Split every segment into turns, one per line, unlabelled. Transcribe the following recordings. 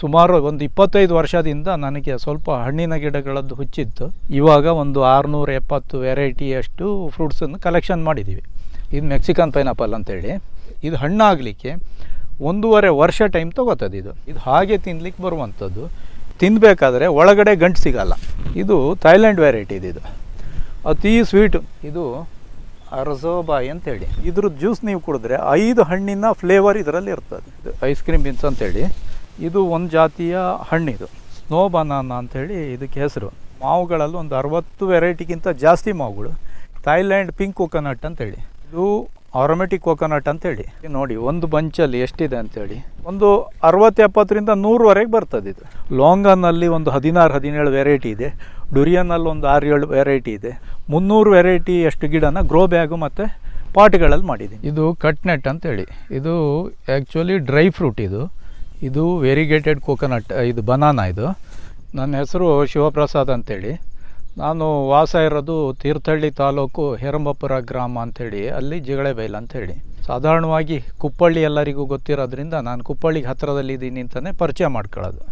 ಸುಮಾರು ಒಂದು ಇಪ್ಪತ್ತೈದು ವರ್ಷದಿಂದ ನನಗೆ ಸ್ವಲ್ಪ ಹಣ್ಣಿನ ಗಿಡಗಳದ್ದು ಹುಚ್ಚಿತ್ತು. ಇವಾಗ ಒಂದು ಆರುನೂರ ಎಪ್ಪತ್ತು ವೆರೈಟಿಯಷ್ಟು ಫ್ರೂಟ್ಸನ್ನು ಕಲೆಕ್ಷನ್ ಮಾಡಿದ್ದೀವಿ ಇದು ಮೆಕ್ಸಿಕನ್ ಪೈನಾಪಲ್ ಅಂತೇಳಿ. ಇದು ಹಣ್ಣಾಗಲಿಕ್ಕೆ ಒಂದೂವರೆ ವರ್ಷ ಟೈಮ್ ತೊಗೋತದೆ ಇದು. ಇದು ಹಾಗೆ ತಿನ್ಲಿಕ್ಕೆ ಬರುವಂಥದ್ದು. ತಿನ್ನಬೇಕಾದ್ರೆ ಒಳಗಡೆ ಗಂಟು ಸಿಗಲ್ಲ. ಇದು ಥೈಲ್ಯಾಂಡ್ ವೆರೈಟಿ ಇದು. ಅತೀ ಸ್ವೀಟು ಇದು ಅರಸೋಬಾಯಿ ಅಂತೇಳಿ. ಇದ್ರ ಜ್ಯೂಸ್ ನೀವು ಕುಡಿದ್ರೆ ಐದು ಹಣ್ಣಿನ ಫ್ಲೇವರ್ ಇದರಲ್ಲಿ ಇರ್ತದೆ. ಇದು ಐಸ್ ಕ್ರೀಮ್ ಬಿನ್ಸ್ ಅಂತೇಳಿ. ಇದು ಒಂದು ಜಾತಿಯ ಹಣ್ಣಿದು. ಸ್ನೋ ಬನಾನ ಅಂಥೇಳಿ ಇದಕ್ಕೆ ಹೆಸರು. ಮಾವುಗಳಲ್ಲಿ ಒಂದು ಅರವತ್ತು ವೆರೈಟಿಗಿಂತ ಜಾಸ್ತಿ ಮಾವುಗಳು. ಥೈಲ್ಯಾಂಡ್ ಪಿಂಕ್ ಕೋಕೋನಟ್ ಅಂತೇಳಿ ಇದು ಆರೋಮೆಟಿಕ್ ಕೋಕೋನಟ್ ಅಂತೇಳಿ ನೋಡಿ, ಒಂದು ಬಂಚಲ್ಲಿ ಎಷ್ಟಿದೆ ಅಂತೇಳಿ ಒಂದು ಅರವತ್ತು ಎಪ್ಪತ್ತರಿಂದ ನೂರವರೆಗೆ ಬರ್ತದೆ ಇದು. ಲಾಂಗನ್ನಲ್ಲಿ ಒಂದು ಹದಿನಾರು, ಹದಿನೇಳು ವೆರೈಟಿ ಇದೆ. ಡುರಿಯನ್ನಲ್ಲಿ ಒಂದು ಆರು, ಏಳು ವೆರೈಟಿ ಇದೆ. ಮುನ್ನೂರು ವೆರೈಟಿ ಅಷ್ಟು ಗಿಡನ ಗ್ರೋ ಬ್ಯಾಗು ಮತ್ತು ಪಾಟ್ಗಳಲ್ಲಿ ಮಾಡಿದ್ದೀನಿ. ಇದು ಕಟ್ನೆಟ್ ಅಂತೇಳಿ ಇದು ಆ್ಯಕ್ಚುಲಿ ಡ್ರೈ ಫ್ರೂಟ್ ಇದು. ಇದು ವೆರಿಗೇಟೆಡ್ ಕೋಕೋನಟ್ ಇದು ಬನಾನಾ ಇದು. ನನ್ನ ಹೆಸರು ಶಿವಪ್ರಸಾದ್ ಅಂತೇಳಿ. ನಾನು ವಾಸ ಇರೋದು ತೀರ್ಥಹಳ್ಳಿ ತಾಲೂಕು ಹೆರಂಬಪುರ ಗ್ರಾಮ ಅಂಥೇಳಿ ಅಲ್ಲಿ ಜಿಗಳೆಬೈಲ್ ಅಂಥೇಳಿ ಸಾಧಾರಣವಾಗಿ ಕುಪ್ಪಳ್ಳಿ ಎಲ್ಲರಿಗೂ ಗೊತ್ತಿರೋದ್ರಿಂದ ನಾನು ಕುಪ್ಪಳ್ಳಿಗೆ ಹತ್ತಿರದಲ್ಲಿ ಇದ್ದೀನಿ ಅಂತಲೇ ಪರಿಚಯ ಮಾಡ್ಕೊಳ್ಳೋದು.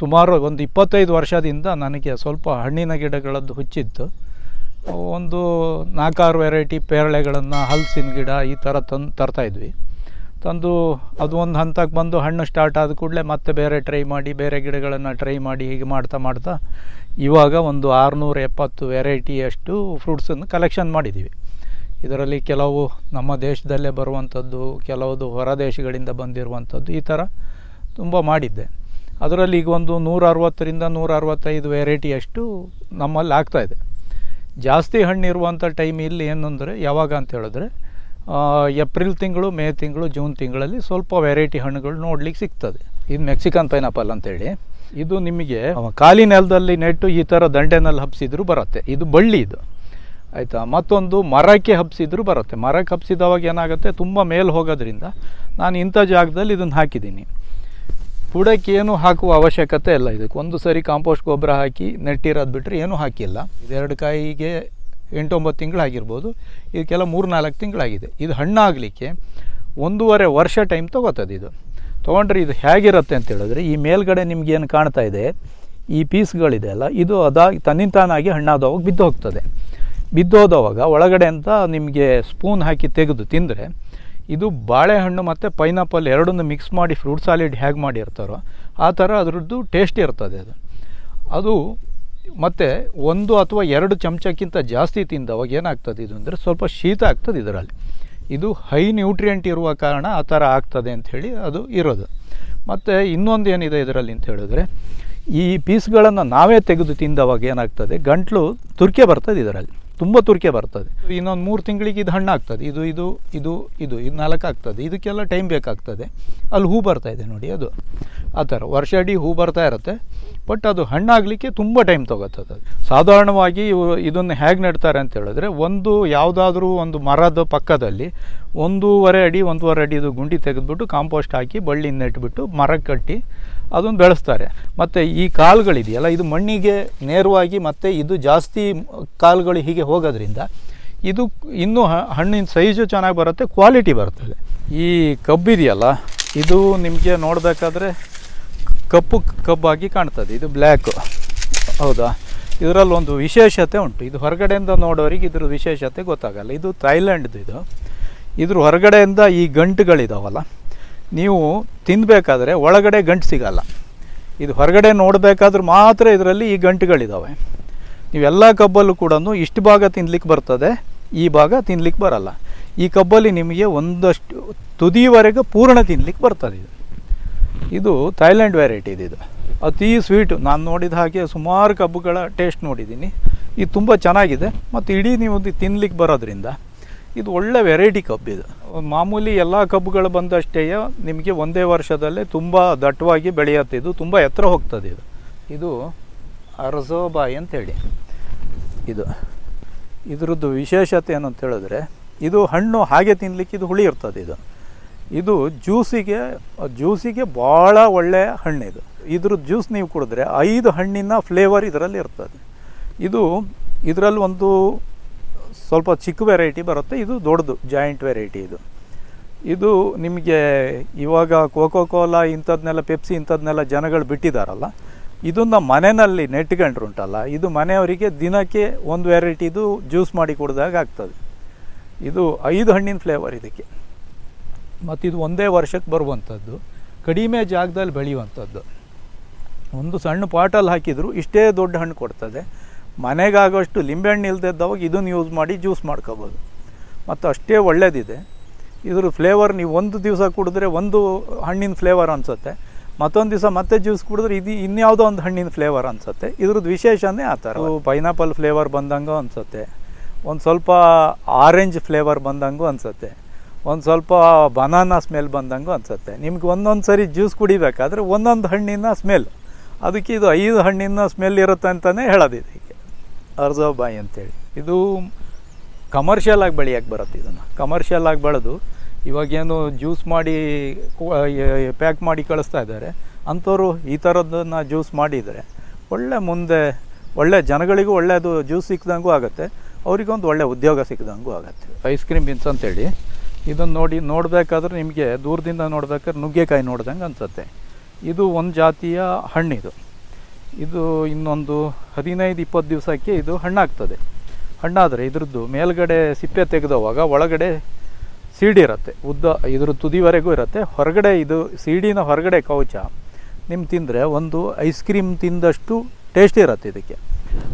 ಸುಮಾರು ಒಂದು ಇಪ್ಪತ್ತೈದು ವರ್ಷದಿಂದ ನನಗೆ ಸ್ವಲ್ಪ ಹಣ್ಣಿನ ಗಿಡಗಳದ್ದು ಹುಚ್ಚಿತ್ತು. ಒಂದು ನಾಲ್ಕಾರು ವೆರೈಟಿ ಪೇರಳೆಗಳನ್ನು, ಹಲಸಿನ ಗಿಡ ಈ ಥರ ತಂದು ತರ್ತಾಯಿದ್ವಿ ತಂದು ಅದು ಒಂದು ಹಂತಕ್ಕೆ ಬಂದು ಹಣ್ಣು ಸ್ಟಾರ್ಟ್ ಆದ ಕೂಡಲೇ ಮತ್ತೆ ಬೇರೆ ಟ್ರೈ ಮಾಡಿ, ಬೇರೆ ಗಿಡಗಳನ್ನು ಟ್ರೈ ಮಾಡಿ ಹೀಗೆ ಮಾಡ್ತಾ ಮಾಡ್ತಾ ಇವಾಗ ಒಂದು ಆರುನೂರ ಎಪ್ಪತ್ತು ವೆರೈಟಿಯಷ್ಟು ಫ್ರೂಟ್ಸನ್ನು ಕಲೆಕ್ಷನ್ ಮಾಡಿದ್ದೀವಿ. ಇದರಲ್ಲಿ ಕೆಲವು ನಮ್ಮ ದೇಶದಲ್ಲೇ ಬರುವಂಥದ್ದು, ಕೆಲವುದು ಹೊರ ದೇಶಗಳಿಂದ ಬಂದಿರುವಂಥದ್ದು ಈ ಥರ ತುಂಬ ಮಾಡಿದ್ದೆ. ಅದರಲ್ಲಿ ಈಗ ಒಂದು ನೂರ ಅರವತ್ತರಿಂದ ನೂರ ಅರವತ್ತೈದು ವೆರೈಟಿಯಷ್ಟು ನಮ್ಮಲ್ಲಿ ಆಗ್ತಾಯಿದೆ ಜಾಸ್ತಿ ಹಣ್ಣಿರುವಂಥ ಟೈಮ್ ಇಲ್ಲಿ ಅಂದರೆ ಯಾವಾಗ ಅಂತ ಹೇಳಿದ್ರೆ ಏಪ್ರಿಲ್ ತಿಂಗಳು, ಮೇ ತಿಂಗಳು, ಜೂನ್ ತಿಂಗಳಲ್ಲಿ ಸ್ವಲ್ಪ ವೆರೈಟಿ ಹಣ್ಣುಗಳು ನೋಡ್ಲಿಕ್ಕೆ ಸಿಗ್ತದೆ. ಇದು ಮೆಕ್ಸಿಕನ್ ಪೈನಾಪಲ್ ಅಂತೇಳಿ. ಇದು ನಿಮಗೆ ಖಾಲಿ ನೆಲದಲ್ಲಿ ನೆಟ್ಟು ಈ ಥರ ದಂಡೆನಲ್ಲಿ ಹಬ್ಸಿದ್ರು ಬರುತ್ತೆ. ಇದು ಬಳ್ಳಿ ಇದು. ಆಯಿತಾ? ಮತ್ತೊಂದು ಮರಕ್ಕೆ ಹಬ್ಸಿದ್ರು ಬರುತ್ತೆ. ಮರಕ್ಕೆ ಹಬ್ಸಿದವಾಗ ಏನಾಗುತ್ತೆ? ತುಂಬ ಮೇಲೆ ಹೋಗೋದ್ರಿಂದ ನಾನು ಇಂಥ ಜಾಗದಲ್ಲಿ ಇದನ್ನು ಹಾಕಿದ್ದೀನಿ. ಬುಡಕ್ಕೆ ಏನು ಹಾಕುವ ಅವಶ್ಯಕತೆ ಇಲ್ಲ ಇದಕ್ಕೆ. ಒಂದು ಸರಿ ಕಾಂಪೋಸ್ಟ್ ಗೊಬ್ಬರ ಹಾಕಿ ನೆಟ್ಟಿರೋದು ಬಿಟ್ಟರೆ ಏನೂ ಹಾಕಿಲ್ಲ. ಇದೆರಡು ಕಾಯಿಗೆ ಎಂಟೊಂಬತ್ತು ತಿಂಗಳು ಆಗಿರ್ಬೋದು ಇದಕ್ಕೆಲ್ಲ ಮೂರು ನಾಲ್ಕು ತಿಂಗಳಾಗಿದೆ. ಇದು ಹಣ್ಣಾಗಲಿಕ್ಕೆ ಒಂದೂವರೆ ವರ್ಷ ಟೈಮ್ ತೊಗೋತದೆ ಇದು. ತೊಗೊಂಡ್ರೆ ಇದು ಹೇಗಿರುತ್ತೆ ಅಂತ ಹೇಳಿದ್ರೆ, ಈ ಮೇಲ್ಗಡೆ ನಿಮ್ಗೆ ಏನು ಕಾಣ್ತಾ ಇದೆ, ಈ ಪೀಸ್ಗಳಿದೆ ಅಲ್ಲ, ಇದು ಅದಾಗಿ ತನ್ನಿಂತಾನಾಗಿ ಹಣ್ಣಾದವಾಗ ಬಿದ್ದು ಹೋಗ್ತದೆ. ಬಿದ್ದೋದವಾಗ ಒಳಗಡೆ ಅಂತ ನಿಮಗೆ ಸ್ಪೂನ್ ಹಾಕಿ ತೆಗೆದು ತಿಂದರೆ, ಇದು ಬಾಳೆಹಣ್ಣು ಮತ್ತು ಪೈನಾಪಲ್ ಎರಡನ್ನು ಮಿಕ್ಸ್ ಮಾಡಿ ಫ್ರೂಟ್ ಸಾಲಿಡ್ ಹೇಗೆ ಮಾಡಿರ್ತಾರೋ, ಆ ಥರ ಅದರದ್ದು ಟೇಸ್ಟ್ ಇರ್ತದೆ ಅದು. ಅದು ಮತ್ತು ಒಂದು ಅಥವಾ ಎರಡು ಚಮಚಕ್ಕಿಂತ ಜಾಸ್ತಿ ತಿಂದವಾಗ ಏನಾಗ್ತದೆ ಇದು ಅಂದರೆ ಸ್ವಲ್ಪ ಶೀತ ಆಗ್ತದೆ ಇದರಲ್ಲಿ. ಇದು ಹೈ ನ್ಯೂಟ್ರಿಯೆಂಟ್ ಇರುವ ಕಾರಣ ಆ ಥರ ಆಗ್ತದೆ ಅಂಥೇಳಿ ಅದು ಇರೋದು. ಮತ್ತು ಇನ್ನೊಂದು ಏನಿದೆ ಇದರಲ್ಲಿ ಅಂತ ಹೇಳಿದ್ರೆ, ಈ ಪೀಸ್ಗಳನ್ನು ನಾವೇ ತೆಗೆದು ತಿಂದವಾಗ ಏನಾಗ್ತದೆ, ಗಂಟ್ಲು ತುರ್ಕೆ ಬರ್ತದೆ ಇದರಲ್ಲಿ. ತುಂಬ ತುರಿಕೆ ಬರ್ತದೆ. ಇನ್ನೊಂದು ಮೂರು ತಿಂಗಳಿಗೆ ಇದು ಹಣ್ಣಾಗ್ತದೆ. ಇದು ಇದು ಇದು ಇದು ಇದು ನಾಲ್ಕು ಆಗ್ತದೆ ಇದಕ್ಕೆಲ್ಲ ಟೈಮ್ ಬೇಕಾಗ್ತದೆ. ಅಲ್ಲಿ ಹೂ ಬರ್ತಾ ಇದೆ ನೋಡಿ ಅದು. ಆ ಥರ. ವರ್ಷ ಅಡಿ ಹೂ ಬರ್ತಾ ಇರುತ್ತೆ. ಬಟ್ ಅದು ಹಣ್ಣಾಗಲಿಕ್ಕೆ ತುಂಬ ಟೈಮ್ ತೊಗೋತದೆ ಸಾಧಾರಣವಾಗಿ ಇವು ಇದನ್ನು ಹೇಗೆ ನೆಡ್ತಾರೆ ಅಂತ ಹೇಳಿದ್ರೆ, ಒಂದು ಯಾವುದಾದ್ರೂ ಒಂದು ಮರದ ಪಕ್ಕದಲ್ಲಿ ಒಂದೂವರೆ ಅಡಿ, ಒಂದೂವರೆ ಅಡಿದು ಗುಂಡಿ ತೆಗೆದುಬಿಟ್ಟು ಕಾಂಪೋಸ್ಟ್ ಹಾಕಿ ಬಳ್ಳಿ ನೆಟ್ಬಿಟ್ಟು ಮರಕ್ಕೆ ಕಟ್ಟಿ ಅದನ್ನು ಬೆಳೆಸ್ತಾರೆ. ಮತ್ತು ಈ ಕಾಳುಗಳಿದೆಯಲ್ಲ ಇದು ಮಣ್ಣಿಗೆ ನೇರವಾಗಿ ಮತ್ತು ಇದು ಜಾಸ್ತಿ ಕಾಳುಗಳು ಹೀಗೆ ಹೋಗೋದ್ರಿಂದ ಇದು ಇನ್ನೂ ಹಣ್ಣಿನ ಸೈಜು ಚೆನ್ನಾಗಿ ಬರುತ್ತೆ ಕ್ವಾಲಿಟಿ ಬರ್ತದೆ. ಈ ಕಬ್ಬಿದೆಯಲ್ಲ, ಇದು ನಿಮಗೆ ನೋಡಬೇಕಾದ್ರೆ ಕಪ್ಪು ಕಬ್ಬಾಗಿ ಕಾಣ್ತದೆ, ಇದು ಬ್ಲ್ಯಾಕು ಹೌದಾ? ಇದರಲ್ಲಿ ಒಂದು ವಿಶೇಷತೆ ಉಂಟು. ಇದು ಹೊರಗಡೆಯಿಂದ ನೋಡೋರಿಗೆ ಇದ್ರ ವಿಶೇಷತೆ ಗೊತ್ತಾಗಲ್ಲ. ಇದು ಥೈಲ್ಯಾಂಡ್ದು ಇದು. ಇದ್ರ ಹೊರಗಡೆಯಿಂದ ಈ ಗಂಟುಗಳಿದಾವಲ್ಲ ನೀವು ತಿನ್ನಬೇಕಾದ್ರೆ ಒಳಗಡೆ ಗಂಟು ಸಿಗಲ್ಲ. ಇದು ಹೊರಗಡೆ ನೋಡಬೇಕಾದ್ರೆ ಮಾತ್ರ ಇದರಲ್ಲಿ ಈ ಗಂಟುಗಳಿದ್ದಾವೆ ನೀವೆಲ್ಲ ಕಬ್ಬಲ್ಲೂ ಕೂಡ ಇಷ್ಟು ಭಾಗ ತಿನ್ಲಿಕ್ಕೆ ಬರ್ತದೆ, ಈ ಭಾಗ ತಿನ್ಲಿಕ್ಕೆ ಬರಲ್ಲ. ಈ ಕಬ್ಬಲ್ಲಿ ನಿಮಗೆ ಒಂದಷ್ಟು ತುದಿವರೆಗೆ ಪೂರ್ಣ ತಿನ್ಲಿಕ್ಕೆ ಬರ್ತದೆ ಇದು. ಇದು ಥೈಲ್ಯಾಂಡ್ ವೆರೈಟಿ ಇದು. ಅತಿ ಸ್ವೀಟು, ನಾನು ನೋಡಿದ ಹಾಗೆ ಸುಮಾರು ಕಬ್ಬುಗಳ ಟೇಸ್ಟ್ ನೋಡಿದ್ದೀನಿ. ಇದು ತುಂಬ ಚೆನ್ನಾಗಿದೆ. ಮತ್ತು ಇಡೀ ನೀವು ತಿನ್ಲಿಕ್ಕೆ ಬರೋದ್ರಿಂದ ಇದು ಒಳ್ಳೆ ವೆರೈಟಿ ಕಬ್ಬು ಇದು. ಮಾಮೂಲಿ ಎಲ್ಲ ಕಬ್ಬುಗಳು ಬಂದಷ್ಟೇ ನಿಮಗೆ ಒಂದೇ ವರ್ಷದಲ್ಲೇ ತುಂಬ ದಟ್ಟವಾಗಿ ಬೆಳೆಯುತ್ತೆ. ಇದು ತುಂಬ ಎತ್ತರ ಹೋಗ್ತದೆ ಇದು. ಇದು ಅರಸೋಬಾಯಿ ಅಂತೇಳಿ ಇದು ಇದ್ರದ್ದು ವಿಶೇಷತೆ ಏನು ಅಂತ ಹೇಳಿದ್ರೆ ಇದು ಹಣ್ಣು ಹಾಗೆ ತಿನ್ನಲಿಕ್ಕೆ ಇದು ಹುಳಿ ಇರ್ತದೆ ಇದು. ಇದು ಜ್ಯೂಸಿಗೆ ಜ್ಯೂಸಿಗೆ ಭಾಳ ಒಳ್ಳೆಯ ಹಣ್ಣು ಇದು. ಇದ್ರ ಜ್ಯೂಸ್ ನೀವು ಕುಡಿದ್ರೆ ಐದು ಹಣ್ಣಿನ ಫ್ಲೇವರ್ ಇದರಲ್ಲಿ ಇರ್ತದೆ. ಇದು ಇದರಲ್ಲಿ ಒಂದು ಸ್ವಲ್ಪ ಚಿಕ್ಕ ವೆರೈಟಿ ಬರುತ್ತೆ. ಇದು ದೊಡ್ಡದು ಜಾಯಿಂಟ್ ವೆರೈಟಿ ಇದು. ಇದು ನಿಮಗೆ ಇವಾಗ ಕೋಕೋ ಕೋಲಾ ಇಂಥದ್ನೆಲ್ಲ ಪೆಪ್ಸಿ ಇಂಥದ್ನೆಲ್ಲ ಜನಗಳು ಬಿಟ್ಟಿದ್ದಾರಲ್ಲ ಇದನ್ನ ಮನೆಯಲ್ಲಿ ನೆಟ್ಕೊಂಡ್ರುಂಟಲ್ಲ ಇದು ಮನೆಯವರಿಗೆ ದಿನಕ್ಕೆ ಒಂದು ವೆರೈಟಿದು ಜ್ಯೂಸ್ ಮಾಡಿ ಕುಡಿದಾಗ ಆಗ್ತದೆ. ಇದು ಐದು ಹಣ್ಣಿನ ಫ್ಲೇವರ್ ಇದಕ್ಕೆ. ಮತ್ತು ಇದು ಒಂದೇ ವರ್ಷಕ್ಕೆ ಬರುವಂಥದ್ದು, ಕಡಿಮೆ ಜಾಗದಲ್ಲಿ ಬೆಳೆಯುವಂಥದ್ದು. ಒಂದು ಸಣ್ಣ ಪಾಟಲ್ಲಿ ಹಾಕಿದರೂ ಇಷ್ಟೇ ದೊಡ್ಡ ಹಣ್ಣು ಕೊಡ್ತದೆ. ಮನೆಗಾಗೋಷ್ಟು ಲಿಂಬೆಹಣ್ಣು ಇಲ್ದಿದ್ದವಾಗ ಇದನ್ನು ಯೂಸ್ ಮಾಡಿ ಜ್ಯೂಸ್ ಮಾಡ್ಕೋಬೋದು. ಮತ್ತು ಅಷ್ಟೇ ಒಳ್ಳೆಯದಿದೆ ಇದ್ರ ಫ್ಲೇವರ್ ನೀವು ಒಂದು ದಿವಸ ಕುಡಿದ್ರೆ ಒಂದು ಹಣ್ಣಿನ ಫ್ಲೇವರ್ ಅನಿಸುತ್ತೆ. ಮತ್ತೊಂದು ದಿವಸ ಮತ್ತೆ ಜ್ಯೂಸ್ ಕುಡಿದ್ರೆ ಇದು ಇನ್ಯಾವುದೋ ಒಂದು ಹಣ್ಣಿನ ಫ್ಲೇವರ್ ಅನಿಸುತ್ತೆ. ಇದ್ರದ್ದು ವಿಶೇಷನೇ ಆ ಥರ. ಪೈನಾಪಲ್ ಫ್ಲೇವರ್ ಬಂದಂಗೂ ಅನಿಸುತ್ತೆ. ಒಂದು ಸ್ವಲ್ಪ ಆರೆಂಜ್ ಫ್ಲೇವರ್ ಬಂದಂಗೂ ಅನಿಸುತ್ತೆ. ಒಂದು ಸ್ವಲ್ಪ ಬನಾನಾ ಸ್ಮೆಲ್ ಬಂದಂಗೂ ಅನಿಸುತ್ತೆ. ನಿಮ್ಗೆ ಒಂದೊಂದು ಸರಿ ಜ್ಯೂಸ್ ಕುಡಿಬೇಕಾದ್ರೆ ಒಂದೊಂದು ಹಣ್ಣಿನ ಸ್ಮೆಲ್ ಅದಕ್ಕೆ ಇದು ಐದು ಹಣ್ಣಿನ ಸ್ಮೆಲ್ ಇರುತ್ತೆ ಅಂತಲೇ ಹೇಳೋದು ಇದಕ್ಕೆ ಬಾಯಿ ಅಂತೇಳಿ. ಇದು ಕಮರ್ಷಿಯಲ್ ಆಗಿ ಬೆಳೆಯಕ್ಕೆ ಬರುತ್ತೆ ಇದನ್ನು. ಕಮರ್ಷಿಯಲ್ ಆಗಿ ಬೆಳೆದು ಇವಾಗೇನು ಜ್ಯೂಸ್ ಮಾಡಿ ಪ್ಯಾಕ್ ಮಾಡಿ ಕಳಿಸ್ತಾ ಇದ್ದಾರೆ. ಅಂಥವ್ರು ಈ ಥರದ್ದನ್ನು ಜ್ಯೂಸ್ ಮಾಡಿದರೆ ಒಳ್ಳೆ ಮುಂದೆ, ಒಳ್ಳೆ ಜನಗಳಿಗೂ ಒಳ್ಳೆಯದು ಜ್ಯೂಸ್ ಸಿಕ್ಕಿದಂಗೂ ಆಗುತ್ತೆ. ಅವರಿಗೊಂದು ಒಳ್ಳೆ ಉದ್ಯೋಗ ಸಿಕ್ಕಿದಂಗೂ ಆಗುತ್ತೆ. ಐಸ್ ಕ್ರೀಮ್ ಬಿನ್ಸ್ ಅಂತೇಳಿ. ಇದನ್ನು ನೋಡಿ ನೋಡಬೇಕಾದ್ರೆ ನಿಮಗೆ ದೂರದಿಂದ ನೋಡ್ಬೇಕಾದ್ರೆ ನುಗ್ಗೆಕಾಯಿ ನೋಡ್ದಂಗೆ ಅನಿಸುತ್ತೆ. ಇದು ಒಂದು ಜಾತಿಯ ಹಣ್ಣಿದು. ಇದು ಇನ್ನೊಂದು ಹದಿನೈದು, ಇಪ್ಪತ್ತು ದಿವಸಕ್ಕೆ ಇದು ಹಣ್ಣಾಗ್ತದೆ. ಹಣ್ಣಾದರೆ ಇದ್ರದ್ದು ಮೇಲ್ಗಡೆ ಸಿಪ್ಪೆ ತೆಗೆದವಾಗ ಒಳಗಡೆ ಸೀಡಿರುತ್ತೆ ಉದ್ದ ಇದ್ರ ತುದಿವರೆಗೂ ಇರುತ್ತೆ. ಹೊರಗಡೆ ಇದು ಸೀಡಿನ ಹೊರಗಡೆ ಕವಚ ನಿಮ್ಮ ತಿಂದರೆ ಒಂದು ಐಸ್ ಕ್ರೀಮ್ ತಿಂದಷ್ಟು ಟೇಸ್ಟ್ ಇರುತ್ತೆ ಇದಕ್ಕೆ.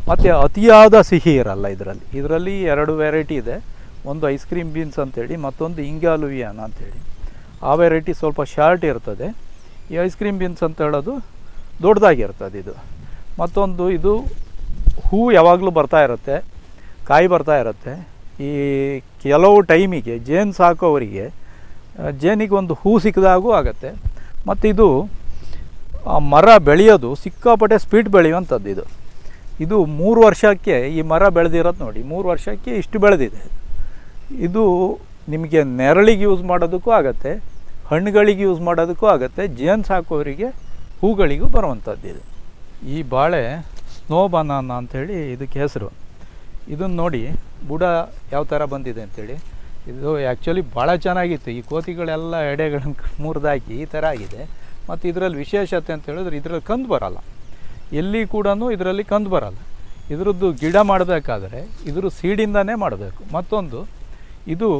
ಮತ್ತು ಅತಿಯಾದ ಸಿಹಿ ಇರಲ್ಲ ಇದರಲ್ಲಿ. ಇದರಲ್ಲಿ ಎರಡು ವೆರೈಟಿ ಇದೆ. ಒಂದು ಐಸ್ ಕ್ರೀಮ್ ಬೀನ್ಸ್ ಅಂತೇಳಿ, ಮತ್ತೊಂದು ಇಂಗಾಲುವಿಯಾನ ಅಂತೇಳಿ. ಆ ವೆರೈಟಿ ಸ್ವಲ್ಪ ಶಾರ್ಟ್ ಇರ್ತದೆ. ಈ ಐಸ್ ಕ್ರೀಮ್ ಬೀನ್ಸ್ ಅಂತ ಹೇಳೋದು ದೊಡ್ಡದಾಗಿರ್ತದೆ ಇದು. ಮತ್ತೊಂದು ಇದು ಹೂ ಯಾವಾಗಲೂ ಬರ್ತಾ ಇರುತ್ತೆ, ಕಾಯಿ ಬರ್ತಾ ಇರುತ್ತೆ. ಈ ಕೆಲವು ಟೈಮಿಗೆ ಜೇನು ಸಾಕೋವರಿಗೆ ಜೇನಿಗೆ ಒಂದು ಹೂ ಸಿಕ್ಕಿದಾಗೂ ಆಗುತ್ತೆ. ಮತ್ತು ಇದು ಮರ ಬೆಳೆಯೋದು ಸಿಕ್ಕಾಪಟ್ಟೆ ಸ್ಪೀಡ್ ಬೆಳೆಯುವಂಥದ್ದು ಇದು. ಇದು ಮೂರು ವರ್ಷಕ್ಕೆ ಈ ಮರ ಬೆಳೆದಿರೋದು ನೋಡಿ, ಮೂರು ವರ್ಷಕ್ಕೆ ಇಷ್ಟು ಬೆಳೆದಿದೆ. ಇದು ನಿಮಗೆ ನೆರಳಿಗೆ ಯೂಸ್ ಮಾಡೋದಕ್ಕೂ ಆಗುತ್ತೆ, ಹಣ್ಣುಗಳಿಗೆ ಯೂಸ್ ಮಾಡೋದಕ್ಕೂ ಆಗುತ್ತೆ, ಜೇನು ಸಾಕೋರಿಗೆ ಹೂಗಳಿಗೂ ಇದು. ಈ ಬಾಳೆ ಸ್ನೋ ಬನಾನ ಅಂಥೇಳಿ ಇದಕ್ಕೆ ಹೆಸರು. ಇದನ್ನು ನೋಡಿ ಬುಡ ಯಾವ ಥರ ಬಂದಿದೆ ಅಂತೇಳಿ. ಇದು ಆ್ಯಕ್ಚುಲಿ ಭಾಳ ಚೆನ್ನಾಗಿತ್ತು. ಈ ಕೋತಿಗಳೆಲ್ಲ ಎಡೆಗಳನ್ನು ಮುರಿದಾಕಿ ಈ ಥರ ಆಗಿದೆ. ಮತ್ತು ಇದರಲ್ಲಿ ವಿಶೇಷತೆ ಅಂತ ಹೇಳಿದ್ರೆ ಇದರಲ್ಲಿ ಕಂದು ಬರಲ್ಲ. ಎಲ್ಲಿ ಕೂಡ ಇದರಲ್ಲಿ ಕಂದು ಬರಲ್ಲ. ಇದರದ್ದು ಗಿಡ ಮಾಡಬೇಕಾದ್ರೆ ಇದ್ರ ಸೀಡಿಂದನೇ ಮಾಡಬೇಕು. ಮತ್ತೊಂದು, ಇದು